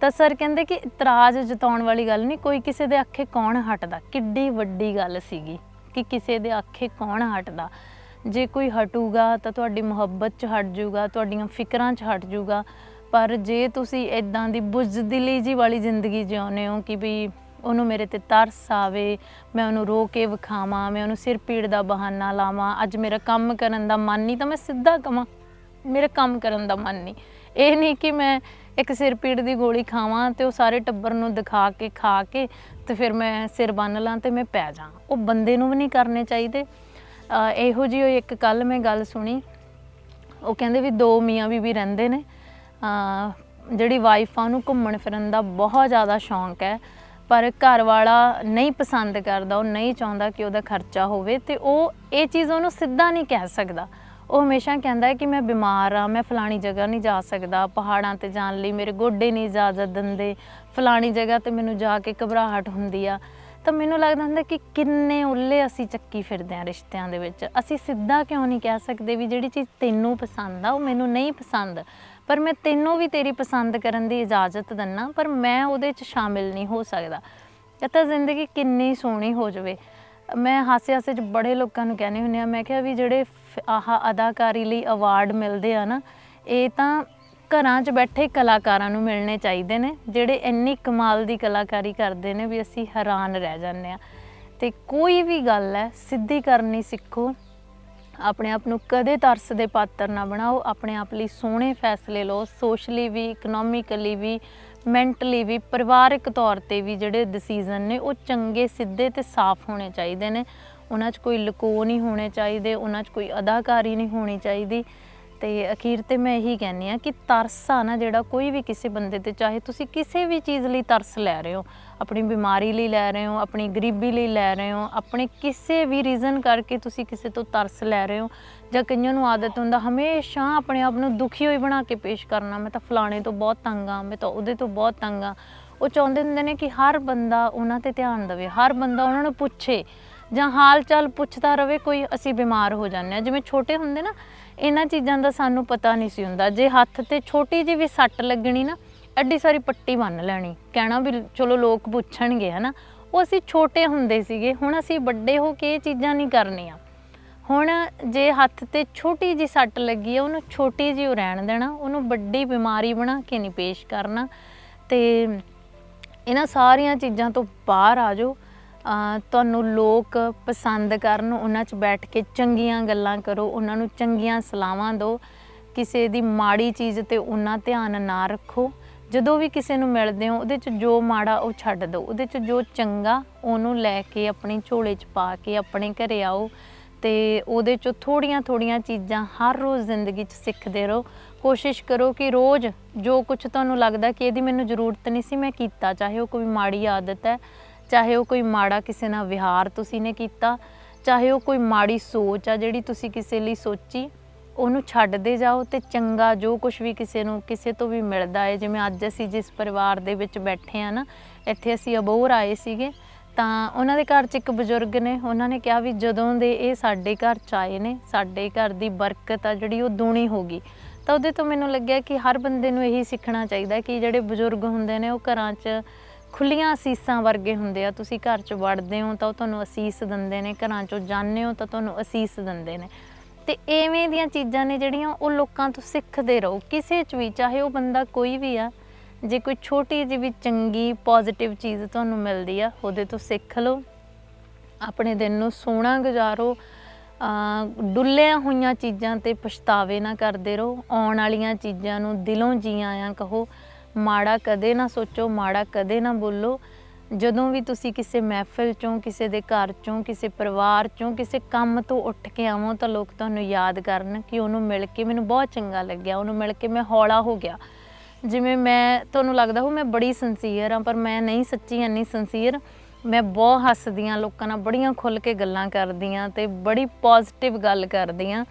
ਤਾਂ ਸਰ ਕਹਿੰਦੇ ਕਿ ਇਤਰਾਜ਼ ਜਤਾਉਣ ਵਾਲੀ ਗੱਲ ਨਹੀਂ, ਕੋਈ ਕਿਸੇ ਦੇ ਅੱਖੇ ਕੌਣ ਹਟਦਾ? ਕਿੱਡੀ ਵੱਡੀ ਗੱਲ ਸੀਗੀ ਕਿ ਕਿਸੇ ਦੇ ਅੱਖੇ ਕੌਣ ਹਟਦਾ? ਜੇ ਕੋਈ ਹਟੂਗਾ ਤਾਂ ਤੁਹਾਡੀ ਮੁਹੱਬਤ 'ਚ ਹਟ ਜਾਊਗਾ ਤੁਹਾਡੀਆਂ ਫਿਕਰਾਂ 'ਚ ਹਟ ਜਾਊਗਾ ਪਰ ਜੇ ਤੁਸੀਂ ਇਦਾਂ ਦੀ ਬੁਜ਼ਦਿਲੀ ਜੀ ਵਾਲੀ ਜ਼ਿੰਦਗੀ ਜਿਉਂਦੇ ਹੋ ਕਿ ਵੀ ਉਹਨੂੰ ਮੇਰੇ ਤੇ ਤਰਸ ਆਵੇ, ਮੈਂ ਉਹਨੂੰ ਰੋ ਕੇ ਵਿਖਾਵਾਂ, ਮੈਂ ਉਹਨੂੰ ਸਿਰ ਪੀੜ ਦਾ ਬਹਾਨਾ ਲਾਵਾਂ, ਅੱਜ ਮੇਰਾ ਕੰਮ ਕਰਨ ਦਾ ਮਨ ਨਹੀਂ ਤਾਂ ਮੈਂ ਸਿੱਧਾ ਕਵਾਂ। ਮੇਰਾ ਕੰਮ ਕਰਨ ਦਾ ਮਨ ਨਹੀਂ। ਇਹ ਨਹੀਂ ਕਿ ਮੈਂ ਇੱਕ ਸਿਰ ਪੀੜ ਦੀ ਗੋਲੀ ਖਾਵਾਂ ਤੇ ਉਹ ਸਾਰੇ ਟੱਬਰ ਨੂੰ ਦਿਖਾ ਕੇ, ਖਾ ਕੇ ਤੇ ਫਿਰ ਮੈਂ ਸਿਰ ਬੰਨ ਲਾਂ ਤੇ ਮੈਂ ਪੈ ਜਾ ਉਹ ਬੰਦੇ ਨੂੰ ਵੀ ਨਹੀਂ ਕਰਨੇ ਚਾਹੀਦੇ। ਇਹੋ ਜਿਹੀ ਹੋਈ ਇੱਕ ਕੱਲ ਮੈਂ ਗੱਲ ਸੁਣੀ। ਉਹ ਕਹਿੰਦੇ ਵੀ ਦੋ ਮੀਆਂ ਬੀਬੀ ਰਹਿੰਦੇ ਨੇ। ਜਿਹੜੀ ਵਾਈਫ ਆ, ਉਹਨੂੰ ਘੁੰਮਣ ਫਿਰਨ ਦਾ ਬਹੁਤ ਜ਼ਿਆਦਾ ਸ਼ੌਂਕ ਹੈ। ਪਰ ਘਰ ਵਾਲਾ ਨਹੀਂ ਪਸੰਦ ਕਰਦਾ, ਉਹ ਨਹੀਂ ਚਾਹੁੰਦਾ ਕਿ ਉਹਦਾ ਖਰਚਾ ਹੋਵੇ ਤੇ ਉਹ ਇਹ ਚੀਜ਼ ਉਹਨੂੰ ਸਿੱਧਾ ਨਹੀਂ ਕਹਿ ਸਕਦਾ। ਉਹ ਹਮੇਸ਼ਾ ਕਹਿੰਦਾ ਹੈ ਕਿ ਮੈਂ ਬਿਮਾਰ ਆ, ਮੈਂ ਫਲਾਣੀ ਜਗ੍ਹਾ ਨਹੀਂ ਜਾ ਸਕਦਾ, ਪਹਾੜਾਂ ਤੇ ਜਾਣ ਲਈ ਮੇਰੇ ਗੋਡੇ ਨਹੀਂ ਇਜਾਜ਼ਤ ਦਿੰਦੇ, ਫਲਾਣੀ ਜਗ੍ਹਾ ਤੇ ਮੈਨੂੰ ਜਾ ਕੇ ਘਬਰਾਹਟ ਹੁੰਦੀ ਆ। ਤਾਂ ਮੈਨੂੰ ਲੱਗਦਾ ਹੁੰਦਾ ਕਿ ਕਿੰਨੇ ਉੱਲੇ ਅਸੀਂ ਚੱਕੀ ਫਿਰਦੇ ਆ ਰਿਸ਼ਤਿਆਂ ਦੇ ਵਿੱਚ। ਅਸੀਂ ਸਿੱਧਾ ਕਿਉਂ ਨਹੀਂ ਕਹਿ ਸਕਦੇ ਵੀ ਜਿਹੜੀ ਚੀਜ਼ ਤੈਨੂੰ ਪਸੰਦ ਆ, ਉਹ ਮੈਨੂੰ ਨਹੀਂ ਪਸੰਦ। ਪਰ ਮੈਂ ਤੈਨੂੰ ਵੀ ਤੇਰੀ ਪਸੰਦ ਕਰਨ ਦੀ ਇਜਾਜ਼ਤ ਦਿੰਨਾ, ਪਰ ਮੈਂ ਉਹਦੇ 'ਚ ਸ਼ਾਮਿਲ ਨਹੀਂ ਹੋ ਸਕਦਾ। ਇਹ ਤਾਂ ਜ਼ਿੰਦਗੀ ਕਿੰਨੀ ਸੋਹਣੀ ਹੋ ਜਾਵੇ। ਮੈਂ ਹਾਸੇ ਹਾਸੇ 'ਚ ਬੜੇ ਲੋਕਾਂ ਨੂੰ ਕਹਿੰਦੀ ਹੁੰਦੀ ਆ ਮੈਂ ਕਿਹਾ ਵੀ ਜਿਹੜੇ ਫ- ਆਹ ਅਦਾਕਾਰੀ ਲਈ ਅਵਾਰਡ ਮਿਲਦੇ ਆ ਨਾ, ਇਹ ਤਾਂ ਘਰਾਂ 'ਚ ਬੈਠੇ ਕਲਾਕਾਰਾਂ ਨੂੰ ਮਿਲਣੇ ਚਾਹੀਦੇ ਨੇ, ਜਿਹੜੇ ਇੰਨੀ ਕਮਾਲ ਦੀ ਕਲਾਕਾਰੀ ਕਰਦੇ ਨੇ ਵੀ ਅਸੀਂ ਹੈਰਾਨ ਰਹਿ ਜਾਂਦੇ ਆ ਤੇ ਕੋਈ ਵੀ ਗੱਲ ਹੈ, ਸਿੱਧੀ ਕਰਨੀ ਸਿੱਖੋ ਆਪਣੇ ਆਪ ਨੂੰ ਕਦੇ ਤਰਸ ਦੇ ਪਾਤਰ ਨਾ ਬਣਾਓ, ਆਪਣੇ ਆਪ ਲਈ ਸੋਹਣੇ ਫੈਸਲੇ ਲਓ ਸੋਸ਼ਲੀ ਵੀ ਇਕਨੋਮਿਕਲੀ ਵੀ ਮੈਂਟਲੀ ਵੀ, ਪਰਿਵਾਰਕ ਤੌਰ ਤੇ ਵੀ ਜਿਹੜੇ ਡਿਸੀਜਨ ਨੇ ਉਹ ਚੰਗੇ, ਸਿੱਧੇ ਤੇ ਸਾਫ਼ ਹੋਣੇ ਚਾਹੀਦੇ ਨੇ। ਉਹਨਾਂ 'ਚ ਕੋਈ ਲੁਕੋ ਨਹੀਂ ਹੋਣੇ ਚਾਹੀਦੇ, ਉਹਨਾਂ 'ਚ ਕੋਈ ਅਦਾਕਾਰੀ ਨਹੀਂ ਹੋਣੀ ਚਾਹੀਦੀ। ਤੇ ਅਖੀਰ ਤੇ ਮੈਂ ਇਹੀ ਕਹਿੰਨੀ ਆ ਕਿ ਤਰਸ ਆ ਨਾ ਜਿਹੜਾ ਕੋਈ ਵੀ ਕਿਸੇ ਬੰਦੇ ਤੇ, ਚਾਹੇ ਤੁਸੀਂ ਕਿਸੇ ਵੀ ਚੀਜ਼ ਲਈ ਤਰਸ ਲੈ ਰਹੇ ਹੋ ਆਪਣੀ ਬਿਮਾਰੀ ਲਈ ਲੈ ਰਹੇ ਹੋ, ਆਪਣੀ ਗਰੀਬੀ ਲਈ ਲੈ ਰਹੇ ਹੋ, ਆਪਣੇ ਕਿਸੇ ਵੀ ਰੀਜ਼ਨ ਕਰਕੇ ਤੁਸੀਂ ਕਿਸੇ ਤੋਂ ਤਰਸ ਲੈ ਰਹੇ ਹੋ ਜਾਂ ਕਈਆਂ ਨੂੰ ਆਦਤ ਹੁੰਦਾ ਹਮੇਸ਼ਾ ਆਪਣੇ ਆਪ ਨੂੰ ਦੁਖੀ ਹੋਈ ਬਣਾ ਕੇ ਪੇਸ਼ ਕਰਨਾ, ਮੈਂ ਤਾਂ ਫਲਾਣੇ ਤੋਂ ਬਹੁਤ ਤੰਗ ਆ ਮੈਂ ਤਾਂ ਉਹਦੇ ਤੋਂ ਬਹੁਤ ਤੰਗ ਆ ਉਹ ਚਾਹੁੰਦੇ ਹੁੰਦੇ ਨੇ ਕਿ ਹਰ ਬੰਦਾ ਉਹਨਾਂ ਤੇ ਧਿਆਨ ਦੇਵੇ, ਹਰ ਬੰਦਾ ਉਹਨਾਂ ਨੂੰ ਪੁੱਛੇ ਜਾਂ ਹਾਲ ਚਾਲ ਪੁੱਛਦਾ ਰਵੇ ਕੋਈ ਅਸੀਂ ਬਿਮਾਰ ਹੋ ਜਾਂਦੇ ਆ ਜਿਵੇਂ ਛੋਟੇ ਹੁੰਦੇ ਨਾ, ਇਹਨਾਂ ਚੀਜ਼ਾਂ ਦਾ ਸਾਨੂੰ ਪਤਾ ਨਹੀਂ ਸੀ ਹੁੰਦਾ। ਜੇ ਹੱਥ ਤੇ ਛੋਟੀ ਜਿਹੀ ਵੀ ਸੱਟ ਲੱਗਣੀ ਨਾ ਐਡੀ ਸਾਰੀ ਪੱਟੀ ਬੰਨ ਲੈਣੀ। ਕਹਿਣਾ ਵੀ ਚਲੋ ਲੋਕ ਪੁੱਛਣਗੇ, ਹਨਾ। ਉਹ ਅਸੀਂ ਛੋਟੇ ਹੁੰਦੇ ਸੀਗੇ, ਹੁਣ ਅਸੀਂ ਵੱਡੇ ਹੋ ਕੇ ਇਹ ਚੀਜ਼ਾਂ ਨਹੀਂ ਕਰਨੀਆਂ। ਹੁਣ ਜੇ ਹੱਥ ਤੇ ਛੋਟੀ ਜੀ ਸੱਟ ਲੱਗੀ ਹੈ ਉਹਨੂੰ ਛੋਟੀ ਜੀ ਉਹ ਰਹਿਣ ਦੇਣਾ, ਉਹਨੂੰ ਵੱਡੀ ਬਿਮਾਰੀ ਬਣਾ ਕੇ ਨਹੀਂ ਪੇਸ਼ ਕਰਨਾ। ਤੇ ਇਹਨਾਂ ਸਾਰੀਆਂ ਚੀਜ਼ਾਂ ਤੋਂ ਬਾਹਰ ਆ ਜਾਓ। ਤੁਹਾਨੂੰ ਲੋਕ ਪਸੰਦ ਕਰਨ, ਉਹਨਾਂ 'ਚ ਬੈਠ ਕੇ ਚੰਗੀਆਂ ਗੱਲਾਂ ਕਰੋ, ਉਹਨਾਂ ਨੂੰ ਚੰਗੀਆਂ ਸਲਾਹਾਂ ਦਿਓ। ਕਿਸੇ ਦੀ ਮਾੜੀ ਚੀਜ਼ ਤੇ ਉਹਨਾਂ ਧਿਆਨ ਨਾ ਰੱਖੋ। ਜਦੋਂ ਵੀ ਕਿਸੇ ਨੂੰ ਮਿਲਦੇ ਹੋ, ਉਹਦੇ 'ਚ ਜੋ ਮਾੜਾ ਉਹ ਛੱਡ ਦਿਓ। ਉਹਦੇ 'ਚ ਜੋ ਚੰਗਾ ਉਹਨੂੰ ਲੈ ਕੇ ਆਪਣੇ ਝੋਲੇ 'ਚ ਪਾ ਕੇ ਆਪਣੇ ਘਰੇ ਆਓ ਤੇ ਉਹਦੇ 'ਚੋਂ ਥੋੜੀਆਂ ਥੋੜੀਆਂ ਚੀਜ਼ਾਂ ਹਰ ਰੋਜ਼ ਜ਼ਿੰਦਗੀ 'ਚ ਸਿੱਖਦੇ ਰਹੋ। ਕੋਸ਼ਿਸ਼ ਕਰੋ ਕਿ ਰੋਜ਼ ਜੋ ਕੁਝ ਤੁਹਾਨੂੰ ਲੱਗਦਾ ਕਿ ਇਹਦੀ ਮੈਨੂੰ ਜ਼ਰੂਰਤ ਨਹੀਂ ਸੀ, ਮੈਂ ਕੀਤਾ। ਚਾਹੇ ਉਹ ਕੋਈ ਮਾੜੀ ਆਦਤ ਹੈ, ਚਾਹੇ ਉਹ ਕੋਈ ਮਾੜਾ ਕਿਸੇ ਨਾਲ ਵਿਹਾਰ ਤੁਸੀਂ ਨੇ ਕੀਤਾ, ਚਾਹੇ ਉਹ ਕੋਈ ਮਾੜੀ ਸੋਚ ਆ ਜਿਹੜੀ ਤੁਸੀਂ ਕਿਸੇ ਲਈ ਸੋਚੀ। ਉਹਨੂੰ ਛੱਡਦੇ ਜਾਓ ਤੇ ਚੰਗਾ ਜੋ ਕੁਝ ਵੀ ਕਿਸੇ ਨੂੰ, ਕਿਸੇ ਤੋਂ ਵੀ ਮਿਲਦਾ ਹੈ। ਜਿਵੇਂ ਅੱਜ ਅਸੀਂ ਜਿਸ ਪਰਿਵਾਰ ਦੇ ਵਿੱਚ ਬੈਠੇ ਆ ਨਾ, ਇੱਥੇ ਅਸੀਂ ਅਬੋਹਰ ਆਏ ਸੀਗੇ, ਤਾਂ ਉਹਨਾਂ ਦੇ ਘਰ 'ਚ ਇੱਕ ਬਜ਼ੁਰਗ ਨੇ, ਉਹਨਾਂ ਨੇ ਕਿਹਾ ਵੀ ਜਦੋਂ ਦੇ ਇਹ ਸਾਡੇ ਘਰ 'ਚ ਆਏ ਨੇ, ਸਾਡੇ ਘਰ ਦੀ ਬਰਕਤ ਆ ਜਿਹੜੀ ਉਹ ਦੂਣੀ ਹੋ ਗਈ। ਤਾਂ ਉਹਦੇ ਤੋਂ ਮੈਨੂੰ ਲੱਗਿਆ ਕਿ ਹਰ ਬੰਦੇ ਨੂੰ ਇਹੀ ਸਿੱਖਣਾ ਚਾਹੀਦਾ ਕਿ ਜਿਹੜੇ ਬਜ਼ੁਰਗ ਹੁੰਦੇ ਨੇ, ਉਹ ਘਰਾਂ 'ਚ ਖੁੱਲੀਆਂ ਅਸੀਸਾਂ ਵਰਗੇ ਹੁੰਦੇ ਆ। ਤੁਸੀਂ ਘਰ 'ਚ ਵੜਦੇ ਹੋ ਤਾਂ ਉਹ ਤੁਹਾਨੂੰ ਅਸੀਸ ਦਿੰਦੇ ਨੇ, ਘਰਾਂ 'ਚੋਂ ਜਾਂਦੇ ਹੋ ਤਾਂ ਤੁਹਾਨੂੰ ਅਸੀਸ ਦਿੰਦੇ ਨੇ। ਤੇ ਐਵੇਂ ਦੀਆਂ ਚੀਜ਼ਾਂ ਨੇ ਜਿਹੜੀਆਂ ਉਹ ਲੋਕਾਂ ਤੋਂ ਸਿੱਖਦੇ ਰਹੋ। ਕਿਸੇ 'ਚ ਵੀ, ਚਾਹੇ ਉਹ ਬੰਦਾ ਕੋਈ ਵੀ ਆ, ਜੇ ਕੋਈ ਛੋਟੀ ਜਿਹੀ ਵੀ ਚੰਗੀ ਪੋਜ਼ਿਟਿਵ ਚੀਜ਼ ਤੁਹਾਨੂੰ ਮਿਲਦੀ ਆ, ਉਹਦੇ ਤੋਂ ਸਿੱਖ ਲਓ। ਆਪਣੇ ਦਿਨ ਨੂੰ ਸੋਹਣਾ ਗੁਜ਼ਾਰੋ। ਅ ਡੁੱਲਿਆ ਹੋਈਆਂ ਚੀਜ਼ਾਂ ਤੇ ਪਛਤਾਵੇ ਨਾ ਕਰਦੇ ਰਹੋ। ਆਉਣ ਵਾਲੀਆਂ ਚੀਜ਼ਾਂ ਨੂੰ ਦਿਲੋਂ ਜੀ ਆਇਆਂ ਕਹੋ। ਮਾੜਾ ਕਦੇ ਨਾ ਸੋਚੋ, ਮਾੜਾ ਕਦੇ ਨਾ ਬੋਲੋ। ਜਦੋਂ ਵੀ ਤੁਸੀਂ ਕਿਸੇ ਮਹਿਫਿਲ ਚੋਂ, ਕਿਸੇ ਦੇ ਘਰ ਚੋਂ, ਕਿਸੇ ਪਰਿਵਾਰ ਚੋਂ, ਕਿਸੇ ਕੰਮ ਤੋਂ ਉੱਠ ਕੇ ਆਵੋ ਤਾਂ ਲੋਕ ਤੁਹਾਨੂੰ ਯਾਦ ਕਰਨ ਕਿ ਉਹਨੂੰ ਮਿਲ ਕੇ ਮੈਨੂੰ ਬਹੁਤ ਚੰਗਾ ਲੱਗਿਆ, ਉਹਨੂੰ ਮਿਲ ਕੇ ਮੈਂ ਹੌਲਾ ਹੋ ਗਿਆ। ਜਿਵੇਂ ਮੈਂ, ਤੁਹਾਨੂੰ ਲੱਗਦਾ ਹੋ ਮੈਂ ਬੜੀ ਸਿੰਸੀਅਰ ਆ ਪਰ ਮੈਂ ਨਹੀਂ ਸੱਚੀ ਇੰਨੀ ਸਿੰਸੀਅਰ ਮੈਂ ਬਹੁਤ ਹੱਸਦੀ ਹਾਂ, ਲੋਕਾਂ ਨਾਲ ਬੜੀਆਂ ਖੁੱਲ ਕੇ ਗੱਲਾਂ ਕਰਦੀ ਹਾਂ ਤੇ ਬੜੀ ਪੋਜ਼ਿਟਿਵ ਗੱਲ ਕਰਦੀ ਹਾਂ।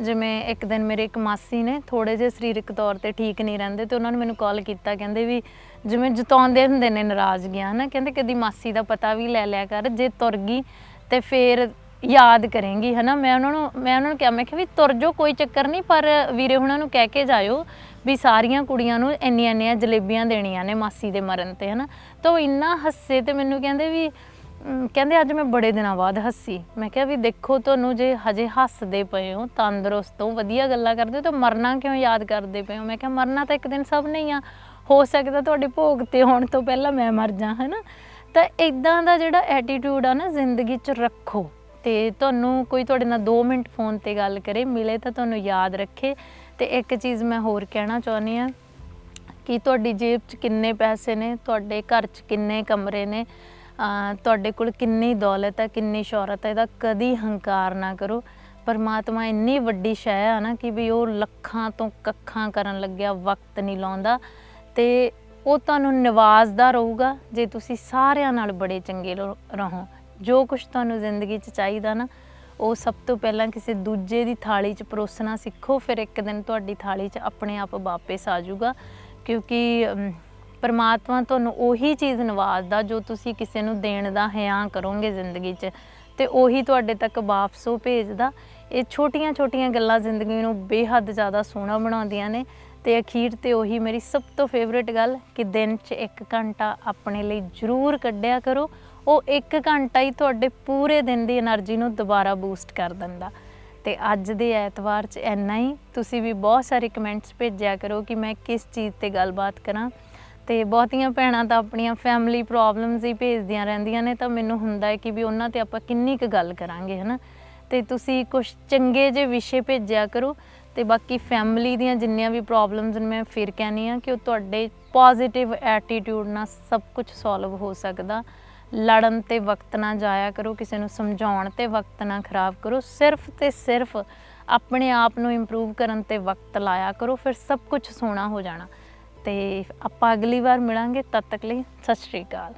ਜਿਵੇਂ ਇੱਕ ਦਿਨ ਮੇਰੇ ਇੱਕ ਮਾਸੀ ਨੇ ਥੋੜੇ ਜਿਹੇ ਸਰੀਰਕ ਤੌਰ ਤੇ ਠੀਕ ਨਹੀਂ ਰਹਿੰਦੇ ਤੇ ਉਹਨਾਂ ਨੇ ਮੈਨੂੰ ਕਾਲ ਕੀਤਾ, ਕਹਿੰਦੇ ਵੀ ਜਿਵੇਂ ਜਤਾਉਂਦੇ ਹੁੰਦੇ ਨੇ ਨਾਰਾਜ਼ਗੀਆਂ ਹਨਾ? ਕਹਿੰਦੇ ਕਦੀ ਮਾਸੀ ਦਾ ਪਤਾ ਵੀ ਲੈ ਲਿਆ ਕਰ, ਜੇ ਤੁਰ ਗਈ ਤੇ ਫੇਰ ਯਾਦ ਕਰੇਂਗੀ, ਹਨਾ? ਮੈਂ ਉਹਨਾਂ ਨੂੰ, ਮੈਂ ਉਹਨਾਂ ਨੂੰ ਕਿਹਾ, ਮੈਂ ਕਿਹਾ ਵੀ ਤੁਰ ਜੋ ਕੋਈ ਚੱਕਰ ਨਹੀਂ, ਪਰ ਵੀਰੇ ਉਹਨਾਂ ਨੂੰ ਕਹਿ ਕੇ ਜਾਇਓ ਵੀ ਸਾਰੀਆਂ ਕੁੜੀਆਂ ਨੂੰ ਇੰਨੀਆਂ ਇੰਨੀਆਂ ਜਲੇਬੀਆਂ ਦੇਣੀਆਂ ਨੇ ਮਾਸੀ ਦੇ ਮਰਨ ਤੇ, ਹਨਾ? ਤਾਂ ਉਹ ਇੰਨਾ ਹੱਸੇ ਤੇ ਮੈਨੂੰ ਕਹਿੰਦੇ ਵੀ ਅਮ, ਕਹਿੰਦੇ ਅੱਜ ਮੈਂ ਬੜੇ ਦਿਨਾਂ ਬਾਅਦ ਹੱਸੀ। ਮੈਂ ਕਿਹਾ ਵੀ ਦੇਖੋ ਤੁਹਾਨੂੰ ਜੇ ਹਜੇ ਹੱਸਦੇ ਪਏ ਹੋ ਤੰਦਰੁਸਤ ਹੋ ਵਧੀਆ ਗੱਲਾਂ ਕਰਦੇ ਹੋ ਤਾਂ ਮਰਨਾ ਕਿਉਂ ਯਾਦ ਕਰਦੇ ਪਏ ਹੋ? ਮੈਂ ਕਿਹਾ ਮਰਨਾ ਤਾਂ ਇੱਕ ਦਿਨ ਸਭ ਨੇ ਹੀ ਆ। ਹੋ ਸਕਦਾ ਤੁਹਾਡੇ ਭੋਗ ਤੇ ਹੋਣ ਤੋਂ ਪਹਿਲਾਂ ਮੈਂ ਮਰ ਜਾ ਹਨਾ? ਤਾਂ ਇਦਾਂ ਦਾ ਜਿਹੜਾ ਐਟੀਟਿਊਡ ਆ ਨਾ ਜ਼ਿੰਦਗੀ 'ਚ ਰੱਖੋ। ਤੇ ਤੁਹਾਨੂੰ ਕੋਈ ਤੁਹਾਡੇ ਨਾਲ 2 ਮਿੰਟ ਫੋਨ ਤੇ ਗੱਲ ਕਰੇ ਮਿਲੇ ਤਾਂ ਤੁਹਾਨੂੰ ਯਾਦ ਰੱਖੇ। ਤੇ ਇੱਕ ਚੀਜ਼ ਮੈਂ ਹੋਰ ਕਹਿਣਾ ਚਾਹੁੰਦੀ ਆ ਕਿ ਤੁਹਾਡੀ ਜੇਬ 'ਚ ਕਿੰਨੇ ਪੈਸੇ ਨੇ ਤੁਹਾਡੇ ਘਰ 'ਚ ਕਿੰਨੇ ਕਮਰੇ ਨੇ ਤੁਹਾਡੇ ਕੋਲ ਕਿੰਨੀ ਦੌਲਤ ਹੈ, ਕਿੰਨੀ ਸ਼ੌਹਰਤ ਹੈ, ਇਹਦਾ ਕਦੀ ਹੰਕਾਰ ਨਾ ਕਰੋ। ਪਰਮਾਤਮਾ ਇੰਨੀ ਵੱਡੀ ਸ਼ੈ ਆ ਨਾ ਕਿ ਵੀ ਉਹ ਲੱਖਾਂ ਤੋਂ ਕੱਖਾਂ ਕਰਨ ਲੱਗਿਆ, ਵਕਤ ਨਹੀਂ ਲਾਉਂਦਾ। ਤੇ ਉਹ ਤੁਹਾਨੂੰ ਨਿਵਾਜ਼ਦਾ ਰਹੂਗਾ, ਜੇ ਤੁਸੀਂ ਸਾਰਿਆਂ ਨਾਲ ਬੜੇ ਚੰਗੇ ਰਹੋ- ਰਹੋ। ਜੋ ਕੁਝ ਤੁਹਾਨੂੰ ਜ਼ਿੰਦਗੀ 'ਚ ਚਾਹੀਦਾ ਨਾ, ਉਹ ਸਭ ਤੋਂ ਪਹਿਲਾਂ ਕਿਸੇ ਦੂਜੇ ਦੀ ਥਾਲੀ 'ਚ ਪਰੋਸਣਾ ਸਿੱਖੋ, ਫਿਰ ਇੱਕ ਦਿਨ ਤੁਹਾਡੀ ਥਾਲੀ 'ਚ ਆਪਣੇ ਆਪ ਵਾਪਸ ਆ ਜਾਊਗਾ। ਕਿਉਂਕਿ ਪਰਮਾਤਮਾ ਤੁਹਾਨੂੰ ਉਹੀ ਚੀਜ਼ ਨਵਾਜ਼ਦਾ ਜੋ ਤੁਸੀਂ ਕਿਸੇ ਨੂੰ ਦੇਣ ਦਾ ਹਿਆ ਕਰੋਗੇ ਜ਼ਿੰਦਗੀ 'ਚ ਤੇ ਉਹੀ ਤੁਹਾਡੇ ਤੱਕ ਵਾਪਸ ਉਹ ਭੇਜਦਾ। ਇਹ ਛੋਟੀਆਂ-ਛੋਟੀਆਂ ਗੱਲਾਂ ਜ਼ਿੰਦਗੀ ਨੂੰ ਬੇਹੱਦ ਜ਼ਿਆਦਾ ਸੋਹਣਾ ਬਣਾਉਂਦੀਆਂ ਨੇ ਤੇ ਅਖੀਰ ਤੇ ਉਹੀ ਮੇਰੀ ਸਭ ਤੋਂ ਫੇਵਰਿਟ ਗੱਲ ਕਿ ਦਿਨ 'ਚ 1 ਘੰਟਾ ਆਪਣੇ ਲਈ ਜ਼ਰੂਰ ਕੱਢਿਆ ਕਰੋ। ਉਹ 1 ਘੰਟਾ ਹੀ ਤੁਹਾਡੇ ਪੂਰੇ ਦਿਨ ਦੀ એનર્ਜੀ ਨੂੰ ਦੁਬਾਰਾ ਬੂਸਟ ਕਰ ਦਿੰਦਾ। ਤੇ ਅੱਜ ਦੇ ਐਤਵਾਰ 'ਚ ਇੰਨਾ ਹੀ। ਤੁਸੀਂ ਵੀ ਬਹੁਤ ਸਾਰੇ ਕਮੈਂਟਸ ਭੇਜਿਆ ਕਰੋ ਕਿ ਮੈਂ ਕਿਸ ਚੀਜ਼ ਤੇ ਗੱਲਬਾਤ ਕਰਾਂ। ਤੇ ਬਹੁਤੀਆਂ ਭੈਣਾਂ ਤਾਂ ਆਪਣੀਆਂ ਫੈਮਿਲੀ ਪ੍ਰੋਬਲਮਸ ਹੀ ਭੇਜਦੀਆਂ ਰਹਿੰਦੀਆਂ ਨੇ, ਤਾਂ ਮੈਨੂੰ ਹੁੰਦਾ ਹੈ ਕਿ ਵੀ ਉਹਨਾਂ ਤੇ ਆਪਾਂ ਕਿੰਨੀ ਕੁ ਗੱਲ ਕਰਾਂਗੇ, ਹਨਾ? ਤੇ ਤੁਸੀਂ ਕੁਝ ਚੰਗੇ ਜਿਹੇ ਵਿਸ਼ੇ ਭੇਜਿਆ ਕਰੋ ਤੇ ਬਾਕੀ ਫੈਮਿਲੀ ਦੀਆਂ ਜਿੰਨੀਆਂ ਵੀ ਪ੍ਰੋਬਲਮਸ ਨੇ, ਮੈਂ ਫਿਰ ਕਹਿੰਦੀ ਆ ਕਿ ਉਹ ਤੁਹਾਡੇ ਪੋਜ਼ਿਟਿਵ ਐਟੀਟਿਊਡ ਨਾਲ ਸਭ ਕੁਝ ਸੋਲਵ ਹੋ ਸਕਦਾ। ਲੜਨ ਤੇ ਵਕਤ ਨਾ ਜਾਇਆ ਕਰੋ, ਕਿਸੇ ਨੂੰ ਸਮਝਾਉਣ ਤੇ ਵਕਤ ਨਾ ਖਰਾਬ ਕਰੋ, ਸਿਰਫ ਤੇ ਸਿਰਫ ਆਪਣੇ ਆਪ ਨੂੰ ਇੰਪਰੂਵ ਕਰਨ ਤੇ ਵਕਤ ਲਾਇਆ ਕਰੋ, ਫਿਰ ਸਭ ਕੁਝ ਸੋਹਣਾ ਹੋ ਜਾਣਾ। ਤੇ ਆਪਾਂ ਅਗਲੀ ਵਾਰ ਮਿਲਾਂਗੇ ਤਦ ਤੱਕ ਲਈ ਸਤਿ ਸ਼੍ਰੀ ਅਕਾਲ।